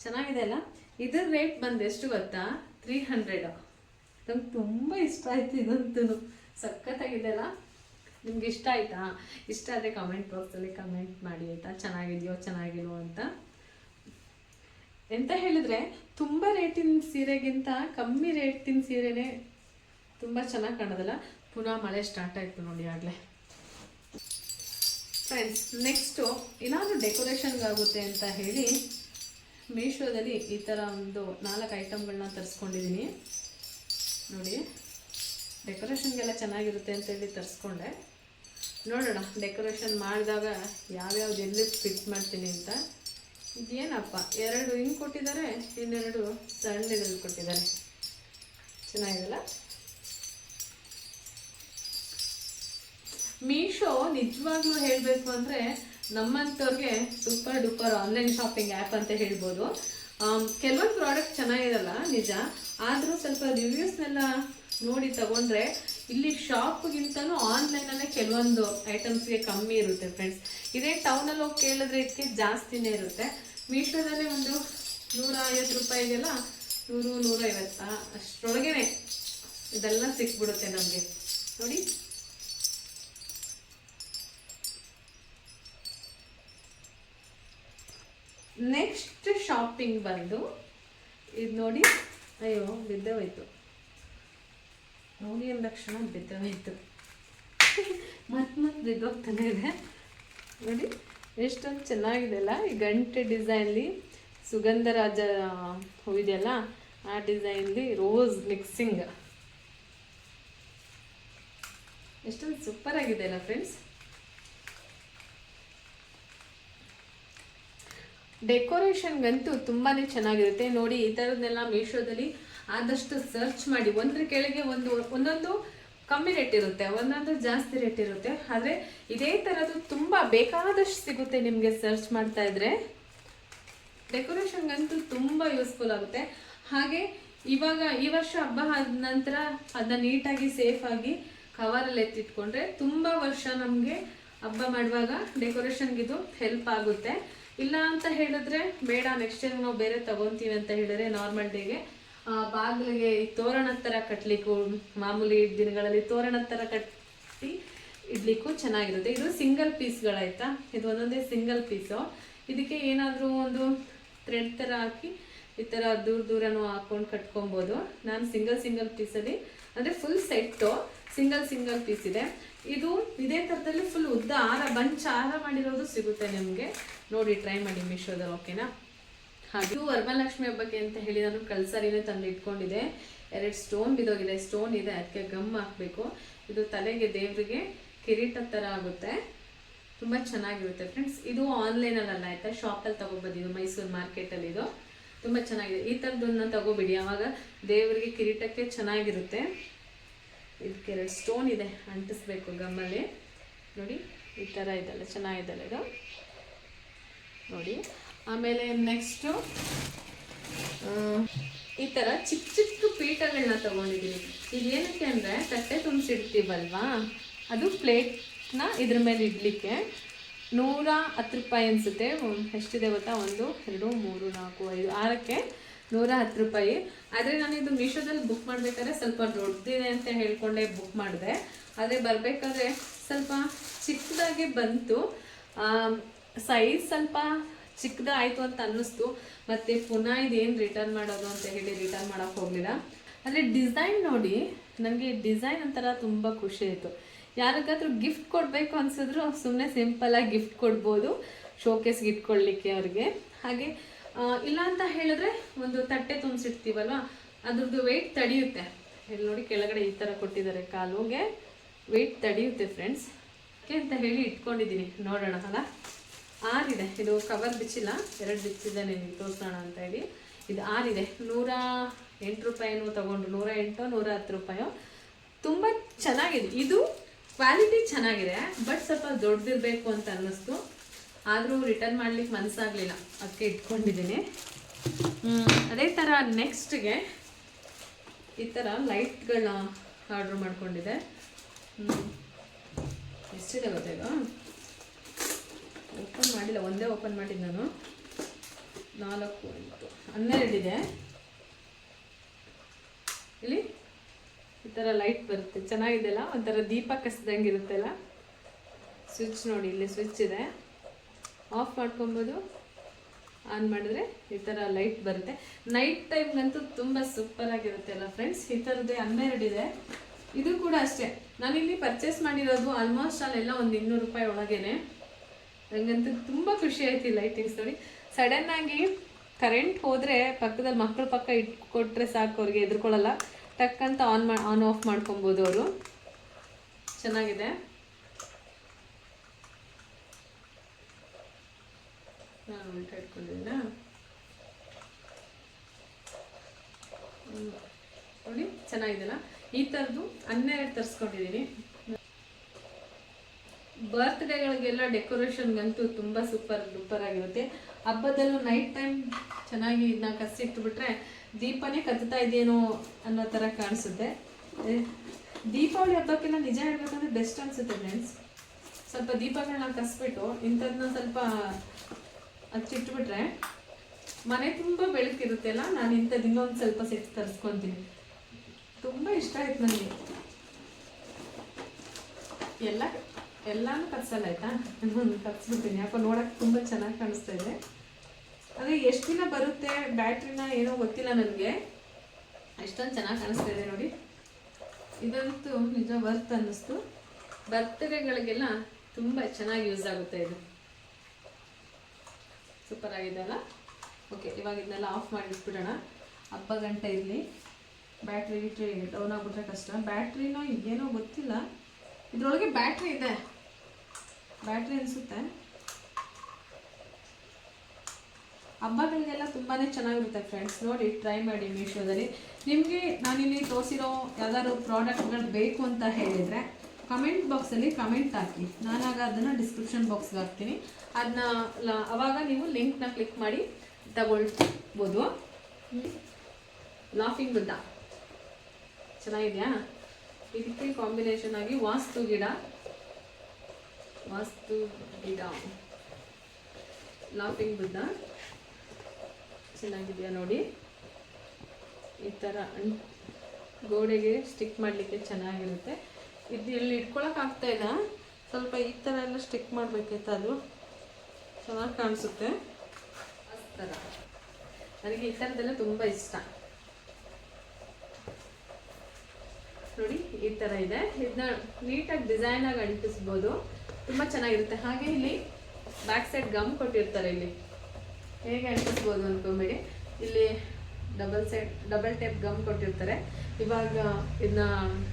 ಚೆನ್ನಾಗಿದೆ ಅಲ್ಲ? ಇದ್ರ ರೇಟ್ ಬಂದು ಎಷ್ಟು ಗೊತ್ತಾ? Three hundred. ನಂಗೆ ತುಂಬ ಇಷ್ಟ ಆಯ್ತು ಇದಂತೂ. ಸಖತ್ತಾಗಿದೆ ಅಲ್ಲ? ನಿಮ್ಗೆ ಇಷ್ಟ ಆಯ್ತಾ? ಇಷ್ಟ ಆದರೆ ಕಮೆಂಟ್ ಬಾಕ್ಸಲ್ಲಿ ಕಮೆಂಟ್ ಮಾಡಿ ಆಯಿತಾ? ಚೆನ್ನಾಗಿದೆಯೋ, ಚೆನ್ನಾಗಿಲ್ವೋ ಅಂತ? ಎಂತ ಹೇಳಿದ್ರೆ, ತುಂಬ ರೇಟಿನ ಸೀರೆಗಿಂತ ಕಮ್ಮಿ ರೇಟಿನ ಸೀರೆನೇ ತುಂಬ ಚೆನ್ನಾಗಿ ಕಾಣೋದಲ್ಲ? ಪುನಃ ಮಳೆ ಸ್ಟಾರ್ಟ್ ಆಯಿತು ನೋಡಿ ಆಗಲೇ. ಫ್ರೆಂಡ್ಸ್ ನೆಕ್ಸ್ಟು ಏನಾದರೂ ಡೆಕೋರೇಷನ್ಗಾಗುತ್ತೆ ಅಂತ ಹೇಳಿ ಮೀಶೋದಲ್ಲಿ ಈ ಥರ ಒಂದು ನಾಲ್ಕು ಐಟಮ್ಗಳನ್ನ ತರಿಸ್ಕೊಂಡಿದ್ದೀನಿ ನೋಡಿ. ಡೆಕೋರೇಷನ್ಗೆಲ್ಲ ಚೆನ್ನಾಗಿರುತ್ತೆ ಅಂತೇಳಿ ತರಿಸ್ಕೊಂಡೆ. ನೋಡೋಣ ಡೆಕೋರೇಷನ್ ಮಾಡಿದಾಗ ಯಾವ್ಯಾವ್ದು ಎಲ್ಲಿ ಫಿಟ್ ಮಾಡ್ತೀನಿ ಅಂತ. ಇದೇನಪ್ಪ, ಎರಡು ಹಿಂಗೆ ಕೊಟ್ಟಿದ್ದಾರೆ, ಇನ್ನೆರಡು ಸಣ್ಣದ್ರಲ್ಲಿ ಕೊಟ್ಟಿದ್ದಾರೆ. ಚೆನ್ನಾಗಿದೆಲ್ಲ ಮೀಶೋ ನಿಜವಾಗ್ಲೂ ಹೇಳಬೇಕು ಅಂದರೆ ನಮ್ಮಂಥವ್ರಿಗೆ super duper online shopping app ಅಂತ ಹೇಳ್ಬೋದು. ಕೆಲವೊಂದು ಪ್ರಾಡಕ್ಟ್ ಚೆನ್ನಾಗಿರಲ್ಲ, ನಿಜ. ಆದರೂ ಸ್ವಲ್ಪ ರಿವ್ಯೂಸ್ನೆಲ್ಲ ನೋಡಿ ತಗೊಂಡ್ರೆ ಇಲ್ಲಿ ಶಾಪ್ಗಿಂತನೂ ಆನ್ಲೈನಲ್ಲೇ ಕೆಲವೊಂದು ಐಟಮ್ಸ್ಗೆ ಕಮ್ಮಿ ಇರುತ್ತೆ ಫ್ರೆಂಡ್ಸ್ ಇದೇ ಟೌನಲ್ಲಿ ಹೋಗಿ ಕೇಳಿದ್ರೆ ಇದಕ್ಕೆ ಜಾಸ್ತಿನೇ ಇರುತ್ತೆ. ಮೀಶೋದಲ್ಲಿ ಒಂದು ನೂರ ಐವತ್ತು ರೂಪಾಯಿಗೆಲ್ಲ ನೂರು, ನೂರೈವತ್ತಾ? ಅಷ್ಟರೊಳಗೇನೆ ಇದೆಲ್ಲ ಸಿಕ್ಬಿಡುತ್ತೆ ನಮಗೆ. ನೋಡಿ. ನೆಕ್ಸ್ಟ್ ಶಾಪಿಂಗ್ ಬಂದು, ಇದು ನೋಡಿ, ಅಯ್ಯೋ ಬಿದ್ದೆ ಹೋಯ್ತು ನೋಡಿ ಅಂದ ತಕ್ಷಣ ಬಿದ್ದೆ ಹೋಯ್ತು ಮತ್ತೆ ಮತ್ತೆ ಬಿದ್ದೋಗ್ತಾನೆ ಇದೆ. ನೋಡಿ, ಎಷ್ಟೊಂದು ಚೆನ್ನಾಗಿದೆ ಅಲ್ಲ, ಈ ಗಂಟೆ ಡಿಸೈನ್ಲಿ ಸುಗಂಧರಾಜ ಹೂವಿದೆಯಲ್ಲ, ಆ ಡಿಸೈನ್ಲಿ ರೋಸ್ ಮಿಕ್ಸಿಂಗ್ ಎಷ್ಟೊಂದು ಸೂಪರ್ ಆಗಿದೆ ಅಲ್ಲ ಫ್ರೆಂಡ್ಸ್ ಡೆಕೋರೇಷನ್ಗಂತೂ ತುಂಬಾ ಚೆನ್ನಾಗಿರುತ್ತೆ. ನೋಡಿ, ಈ ಥರದ್ದೆಲ್ಲ ಮೀಶೋದಲ್ಲಿ ಆದಷ್ಟು ಸರ್ಚ್ ಮಾಡಿ, ಒಂದ್ರ ಕೆಳಗೆ ಒಂದು, ಒಂದೊಂದು ಕಮ್ಮಿ ರೇಟ್ ಇರುತ್ತೆ, ಒಂದೊಂದು ಜಾಸ್ತಿ ರೇಟ್ ಇರುತ್ತೆ. ಆದರೆ ಇದೇ ಥರದ್ದು ತುಂಬ ಬೇಕಾದಷ್ಟು ಸಿಗುತ್ತೆ ನಿಮಗೆ ಸರ್ಚ್ ಮಾಡ್ತಾ ಇದ್ರೆ. ಡೆಕೋರೇಷನ್ಗಂತೂ ತುಂಬ ಯೂಸ್ಫುಲ್ ಆಗುತ್ತೆ. ಹಾಗೆ ಇವಾಗ ಈ ವರ್ಷ ಹಬ್ಬ ಆದ ನಂತರ ಅದನ್ನ ನೀಟಾಗಿ ಸೇಫಾಗಿ ಕವರಲ್ಲಿ ಎತ್ತಿಟ್ಕೊಂಡ್ರೆ ತುಂಬ ವರ್ಷ ನಮಗೆ ಹಬ್ಬ ಮಾಡುವಾಗ ಡೆಕೋರೇಷನ್ಗಿದು ಹೆಲ್ಪ್ ಆಗುತ್ತೆ. ಇಲ್ಲ ಅಂತ ಹೇಳಿದ್ರೆ ಬೇಡ ನೆಕ್ಸ್ಟ್ ಟೈಮ್ ನಾವು ಬೇರೆ ತಗೊಂತೀವಿ ಅಂತ ಹೇಳಿದ್ರೆ ನಾರ್ಮಲ್ ಡೇಗೆ ಬಾಗಿಲಿಗೆ ಈ ತೋರಣ ಥರ ಕಟ್ಟಲಿಕ್ಕೂ ಮಾಮೂಲಿ ದಿನಗಳಲ್ಲಿ ತೋರಣ ಥರ ಕಟ್ಟಿ ಇಡ್ಲಿಕ್ಕೂ ಚೆನ್ನಾಗಿರುತ್ತೆ. ಇದು ಸಿಂಗಲ್ ಪೀಸ್ಗಳಾಯ್ತಾ ಇದು ಒಂದೊಂದೇ ಸಿಂಗಲ್ ಪೀಸು ಇದಕ್ಕೆ ಏನಾದರೂ ಒಂದು ಥ್ರೆಡ್ ಥರ ಹಾಕಿ, ಈ ಥರ ದೂರ ದೂರನೂ ಹಾಕೊಂಡು ಕಟ್ಕೊಬೋದು. ನಾನು ಸಿಂಗಲ್ ಸಿಂಗಲ್ ಪೀಸಲ್ಲಿ ಅಂದರೆ full set single single piece ಇದೆ. ಇದು ಇದೇ ಥರದಲ್ಲಿ ಫುಲ್ ಉದ್ದ ಹಾರ ಬಂಚ್ ಹಾರ ಮಾಡಿರೋದು ಸಿಗುತ್ತೆ ನಿಮಗೆ. ನೋಡಿ ಟ್ರೈ ಮಾಡಿ ಮೀಶೋದಲ್ಲಿ ಓಕೆನಾ ಹಾಗೆ ವರಮಹಾಲಕ್ಷ್ಮಿ ಹಬ್ಬಕ್ಕೆ ಅಂತ ಹೇಳಿ ನಾನು ಕಲ್ಸರಿನೇ ತಂದು ಇಟ್ಕೊಂಡಿದೆ ಎರಡು ಸ್ಟೋನ್ ಬಿದ್ದೋಗಿದೆ. ಸ್ಟೋನ್ ಇದೆ. ಅದಕ್ಕೆ ಗಮ್ ಹಾಕಬೇಕು. ಇದು ತಲೆಗೆ ದೇವರಿಗೆ ಕಿರೀಟ ಥರ ಆಗುತ್ತೆ. ತುಂಬ ಚೆನ್ನಾಗಿರುತ್ತೆ ಫ್ರೆಂಡ್ಸ್ ಇದು ಆನ್ಲೈನ್ ಅಲ್ಲ ಆಯ್ತಾ? ಶಾಪಲ್ಲಿ ಇದು ಮೈಸೂರು ಮಾರ್ಕೆಟಲ್ಲಿ ಇದು. ತುಂಬ ಚೆನ್ನಾಗಿದೆ. ಈ ಥರದನ್ನ ತಗೋಬಿಡಿ. ಆವಾಗ ದೇವರಿಗೆ ಕಿರೀಟಕ್ಕೆ ಚೆನ್ನಾಗಿರುತ್ತೆ. ಇದಕ್ಕೆ ಎರಡು ಸ್ಟೋನ್ ಇದೆ. ಅಂಟಿಸ್ಬೇಕು ಗಮ್ಮಲ್ಲಿ. ನೋಡಿ, ಈ ಥರ ಇದೆಲ್ಲ ಚೆನ್ನಾಗಿದೆಲ್ಲ ಇದು. ನೋಡಿ. ಆಮೇಲೆ ನೆಕ್ಸ್ಟು ಈ ಥರ ಚಿಕ್ಕ ಚಿಕ್ಕ ಪೀಠಗಳನ್ನ ತಗೊಂಡಿದ್ದೀನಿ ಏನಕ್ಕೆ ಅಂದರೆ ತಟ್ಟೆ ತುಂಬಿಸಿಡ್ತೀವಲ್ವಾ? ಅದು ಪ್ಲೇಟ್ನ ಇದ್ರ ಮೇಲೆ ಇಡಲಿಕ್ಕೆ ನೂರ ಹತ್ತು ರೂಪಾಯಿ ಅನಿಸುತ್ತೆ. ಎಷ್ಟಿದೆ ಗೊತ್ತಾ? ಒಂದು, ಎರಡು, ಮೂರು, ನಾಲ್ಕು, ಐದು, ಆರಕ್ಕೆ ನೂರ ಹತ್ತು ರೂಪಾಯಿ. ಆದರೆ ನಾನು ಇದು ಮೀಶೋದಲ್ಲಿ ಬುಕ್ ಮಾಡಬೇಕಾದ್ರೆ ಸ್ವಲ್ಪ ದೊಡ್ಡದಿದೆ ಅಂತ ಹೇಳ್ಕೊಂಡೆ ಬುಕ್ ಮಾಡಿದೆ. ಆದರೆ ಬರಬೇಕಾದ್ರೆ ಸ್ವಲ್ಪ ಚಿಕ್ಕದಾಗಿ ಬಂತು. ಸೈಜ್ ಸ್ವಲ್ಪ ಚಿಕ್ಕದಾಯಿತು ಅಂತ ಅನ್ನಿಸ್ತು. ಮತ್ತು ಪುನಃ ಇದೇನು ರಿಟರ್ನ್ ಮಾಡೋದು ಅಂತ ಹೇಳಿ ರಿಟರ್ನ್ ಮಾಡೋಕ್ಕೆ ಹೋಗಲಿಲ್ಲ. ಆದರೆ ಡಿಸೈನ್ ನೋಡಿ ನನಗೆ ಡಿಸೈನ್ ಒಂಥರ ತುಂಬ ಖುಷಿ ಆಯಿತು. ಯಾರಿಗಾದ್ರೂ ಗಿಫ್ಟ್ ಕೊಡಬೇಕು ಅನ್ಸಿದ್ರು ಸುಮ್ಮನೆ ಸಿಂಪಲಾಗಿ ಗಿಫ್ಟ್ ಕೊಡ್ಬೋದು. ಶೋಕೇಸ್ಗೆ ಇಟ್ಕೊಳ್ಳಿಕ್ಕೆ ಅವ್ರಿಗೆ. ಹಾಗೆ ಇಲ್ಲ ಅಂತ ಹೇಳಿದ್ರೆ ಒಂದು ತಟ್ಟೆ ತುಂಬಿಸಿಡ್ತೀವಲ್ವಾ? ಅದ್ರದ್ದು ವೆಯ್ಟ್ ತಡೆಯುತ್ತೆ. ಇಲ್ಲಿ ನೋಡಿ ಕೆಳಗಡೆ ಈ ಥರ ಕೊಟ್ಟಿದ್ದಾರೆ ಕಾಲುಗೆ. ವೆಯ್ಟ್ ತಡೆಯುತ್ತೆ ಫ್ರೆಂಡ್ಸ್ ಅಂತ ಹೇಳಿ ಇಟ್ಕೊಂಡಿದ್ದೀನಿ. ನೋಡೋಣ, ಅಲ್ಲ? ಆರಿದೆ. ಇದು ಕವರ್ ಬಿಚ್ಚಿಲ್ಲ. ಎರಡು ಬಿಚ್ಚಿದೆ ನಿಮಗೆ ತೋರಿಸೋಣ ಅಂತ ಹೇಳಿ. ಇದು ಆರಿದೆ. ನೂರ ಎಂಟು ರೂಪಾಯಿನೂ ತಗೊಂಡು, ನೂರ ಎಂಟು, ನೂರ ಹತ್ತು ರೂಪಾಯೋ? ತುಂಬ ಚೆನ್ನಾಗಿದೆ. ಇದು ಕ್ವಾಲಿಟಿ ಚೆನ್ನಾಗಿದೆ ಬಟ್ ಸ್ವಲ್ಪ ದೊಡ್ಡದಿರಬೇಕು ಅಂತ ಅನ್ನಿಸ್ತು. ಆದರೂ ರಿಟರ್ನ್ ಮಾಡ್ಲಿಕ್ಕೆ ಮನಸ್ಸಾಗಲಿಲ್ಲ ಅದಕ್ಕೆ ಇಟ್ಕೊಂಡಿದ್ದೀನಿ. ಅದೇ ಥರ ನೆಕ್ಸ್ಟ್ಗೆ ಈ ಥರ ಲೈಟ್ಗಳನ್ನ ಆರ್ಡ್ರ್ ಮಾಡಿಕೊಂಡಿದೆ. ಎಷ್ಟಿದೆ ಗೊತ್ತಾಯ್ತು ಓಪನ್ ಮಾಡಿಲ್ಲ, ಒಂದೇ ಓಪನ್ ಮಾಡಿದ್ದು ನಾನು. ನಾಲ್ಕು ಎಂಟು ಹನ್ನೆರಡಿದೆ ಇಲ್ಲಿ ಈ ಥರ ಲೈಟ್ ಬರುತ್ತೆ. ಚೆನ್ನಾಗಿದೆಯಲ್ಲ ಒಂಥರ ದೀಪ ಕಸ್ದಂಗೆ ಇರುತ್ತಲ್ಲ ಸ್ವಿಚ್ ನೋಡಿ, ಇಲ್ಲಿ ಸ್ವಿಚ್ ಇದೆ. ಆಫ್ ಮಾಡ್ಕೊಬೋದು. ಆನ್ ಮಾಡಿದ್ರೆ ಈ ಥರ ಲೈಟ್ ಬರುತ್ತೆ. ನೈಟ್ ಟೈಮ್ಗಂತೂ ತುಂಬ ಸೂಪರ್ ಆಗಿರುತ್ತೆ ಅಲ್ಲ ಫ್ರೆಂಡ್ಸ್ ಈ ಥರದ್ದೇ ಹನ್ನೆರಡಿದೆ ಇದು. ಕೂಡ ಅಷ್ಟೇ. ನಾನಿಲ್ಲಿ ಪರ್ಚೇಸ್ ಮಾಡಿರೋದು ಆಲ್ಮೋಸ್ಟ್ ಅಲ್ಲೆಲ್ಲ ಒಂದು ಇನ್ನೂರು ರೂಪಾಯಿ ಒಳಗೇನೆ. ನನಗಂತೂ ತುಂಬ ಖುಷಿ ಆಯ್ತು ಲೈಟಿಂಗ್ಸ್ ನೋಡಿ. ಸಡನ್ ಆಗಿ ಕರೆಂಟ್ ಹೋದರೆ ಪಕ್ಕದಲ್ಲಿ ಮಕ್ಕಳ ಪಕ್ಕ ಇಟ್ಕೊಟ್ರೆ ಸಾಕು, ಅವ್ರಿಗೆ ಎದುರ್ಕೊಳ್ಳಲ್ಲ. ಟಕ್ಕಂತ ಆನ್ ಮಾ ಆನ್ ಆಫ್ ಮಾಡ್ಕೊಬೋದು ಅವರು. ಚೆನ್ನಾಗಿದೆ. ನಾನು ನೋಡಿ ಚೆನ್ನಾಗಿದೆಯಲ್ಲ ಈ ಥರದ್ದು ಹನ್ನೆರಡು ತರಿಸ್ಕೊಂಡಿದ್ದೀನಿ ಬರ್ತ್ಡೇಗಳಿಗೆಲ್ಲ ಡೆಕೋರೇಷನ್ಗಂತೂ ತುಂಬ ಸೂಪರ್ ಡೂಪರ್ ಆಗಿರುತ್ತೆ. ಹಬ್ಬದಲ್ಲೂ ನೈಟ್ ಟೈಮ್ ಚೆನ್ನಾಗಿ ಇದನ್ನ ಕಸಿಟ್ಬಿಟ್ರೆ ದೀಪನೇ ಕತ್ತಾ ಇದೆಯೇನೋ ಅನ್ನೋ ಥರ ಕಾಣಿಸುತ್ತೆ. ದೀಪಾವಳಿ ಹಬ್ಬಕ್ಕೆಲ್ಲ ನಿಜ ಹೇಳ್ಬೇಕಂದ್ರೆ ಬೆಸ್ಟ್ ಅನ್ಸುತ್ತೆ ಫ್ರೆಂಡ್ಸ್ ಸ್ವಲ್ಪ ದೀಪಗಳನ್ನ ಕಸ್ಬಿಟ್ಟು ಇಂಥದನ್ನ ಸ್ವಲ್ಪ ಹಚ್ಚಿಟ್ಬಿಟ್ರೆ ಮನೆ ತುಂಬ ಬೆಳಕಿರುತ್ತೆಲ್ಲ ನಾನು ಇಂಥದ್ದು ಇನ್ನೊಂದು ಸ್ವಲ್ಪ ಸೆಟ್ ತರಿಸ್ಕೊತೀನಿ. ತುಂಬ ಇಷ್ಟ ಆಯ್ತು ನನಗೆ ಎಲ್ಲ ಎಲ್ಲಾನು ಕತ್ಸಲ್ಲ ಆಯ್ತಾ? ನಾನು ಕತ್ಸ್ಬಿಡ್ತೀನಿ ಯಾಕೋ ನೋಡಕ್ಕೆ ತುಂಬ ಚೆನ್ನಾಗಿ ಕಾಣಿಸ್ತಾ ಇದೆ. ಅದೇ ಎಷ್ಟು ದಿನ ಬರುತ್ತೆ ಬ್ಯಾಟ್ರಿನ ಏನೋ ಗೊತ್ತಿಲ್ಲ ನನಗೆ. ಎಷ್ಟೊಂದು ಚೆನ್ನಾಗಿ ಕಾಣಿಸ್ತಾ ಇದೆ ನೋಡಿ. ಇದಂತೂ ನಿಜ ವರ್ತ್ ಅನ್ನಿಸ್ತು. ಬರ್ತ್ಡೇಗಳಿಗೆಲ್ಲ ತುಂಬ ಚೆನ್ನಾಗಿ ಯೂಸ್ ಆಗುತ್ತೆ ಇದು. ಸೂಪರ್ ಆಗಿದೆ ಅಲ್ಲ ಓಕೆ, ಇವಾಗ ಇದನ್ನೆಲ್ಲ ಆಫ್ ಮಾಡಿ ಇಟ್ಬಿಡೋಣ. ಹಬ್ಬ ಗಂಟೆ ಇರಲಿ. ಬ್ಯಾಟ್ರಿ ಗಿಟ್ರಿ ಡೌನ್ ಆಗ್ಬಿಟ್ರೆ ಕಷ್ಟ. ಬ್ಯಾಟ್ರಿನೋ ಏನೋ ಗೊತ್ತಿಲ್ಲ. ಇದ್ರೊಳಗೆ ಬ್ಯಾಟ್ರಿ ಇದೆ. ಬ್ಯಾಟ್ರಿ ಅನಿಸುತ್ತೆ. ಹಬ್ಬಗಳಿಗೆಲ್ಲ ತುಂಬಾ ಚೆನ್ನಾಗಿರುತ್ತೆ ಫ್ರೆಂಡ್ಸ್ ನೋಡಿ ಟ್ರೈ ಮಾಡಿ ಮೀಶೋದಲ್ಲಿ ನಿಮಗೆ ನಾನಿಲ್ಲಿ ತೋರಿಸಿರೋ ಯಾವ್ದಾದ್ರು ಪ್ರಾಡಕ್ಟ್ಗಳು ಬೇಕು ಅಂತ ಹೇಳಿದರೆ ಕಮೆಂಟ್ ಬಾಕ್ಸಲ್ಲಿ ಕಮೆಂಟ್ ಹಾಕಿ. ನಾನಾಗ ಅದನ್ನು ಡಿಸ್ಕ್ರಿಪ್ಷನ್ ಬಾಕ್ಸ್ಗೆ ಹಾಕ್ತೀನಿ. ಅದನ್ನ ಅವಾಗ ನೀವು ಲಿಂಕ್ನ ಕ್ಲಿಕ್ ಮಾಡಿ ತಗೊಳ್ಬೋದು. ಲಾಫಿಂಗ್ ಬುದ್ಧ ಚೆನ್ನಾಗಿದೆಯಾ? ಇದಕ್ಕೆ ಕಾಂಬಿನೇಷನ್ ಆಗಿ ವಾಸ್ತು ಗಿಡ. ವಾಸ್ತು ಗಿಡ. ಲಾಫಿಂಗ್ ಬುದ್ಧ. ಚೆನ್ನಾಗಿದೆಯಾ ನೋಡಿ. ಈ ಥರ ಗೋಡೆಗೆ ಸ್ಟಿಕ್ ಮಾಡಲಿಕ್ಕೆ ಚೆನ್ನಾಗಿರುತ್ತೆ. ಇದು ಇಲ್ಲಿ ಆಗ್ತಾ ಇಲ್ಲ. ಸ್ವಲ್ಪ ಈ ಥರ ಎಲ್ಲ ಸ್ಟಿಕ್ ಮಾಡಬೇಕಿತ್ತು ಅದು. ಚೆನ್ನಾಗಿ ಕಾಣಿಸುತ್ತೆ. ಆ ಥರ ನನಗೆ ಈ ಥರದ್ದೆಲ್ಲ ತುಂಬ ಇಷ್ಟ. ನೋಡಿ, ಈ ಥರ ಇದೆ. ಇದನ್ನ ನೀಟಾಗಿ ಡಿಸೈನಾಗಿ ಅಂಟಿಸ್ಬೋದು ತುಂಬ ಚೆನ್ನಾಗಿರುತ್ತೆ. ಹಾಗೆ ಇಲ್ಲಿ ಬ್ಯಾಕ್ ಸೈಡ್ ಗಮ್ ಕೊಟ್ಟಿರ್ತಾರೆ ಇಲ್ಲಿ. ಹೇಗೆ ಅಂಟಿಸ್ಬೋದು ಅನ್ಕೊಂಬೇಡಿ. ಇಲ್ಲಿ double side double type gum ಕೊಟ್ಟಿರ್ತಾರೆ. ಇವಾಗ ಇದನ್ನ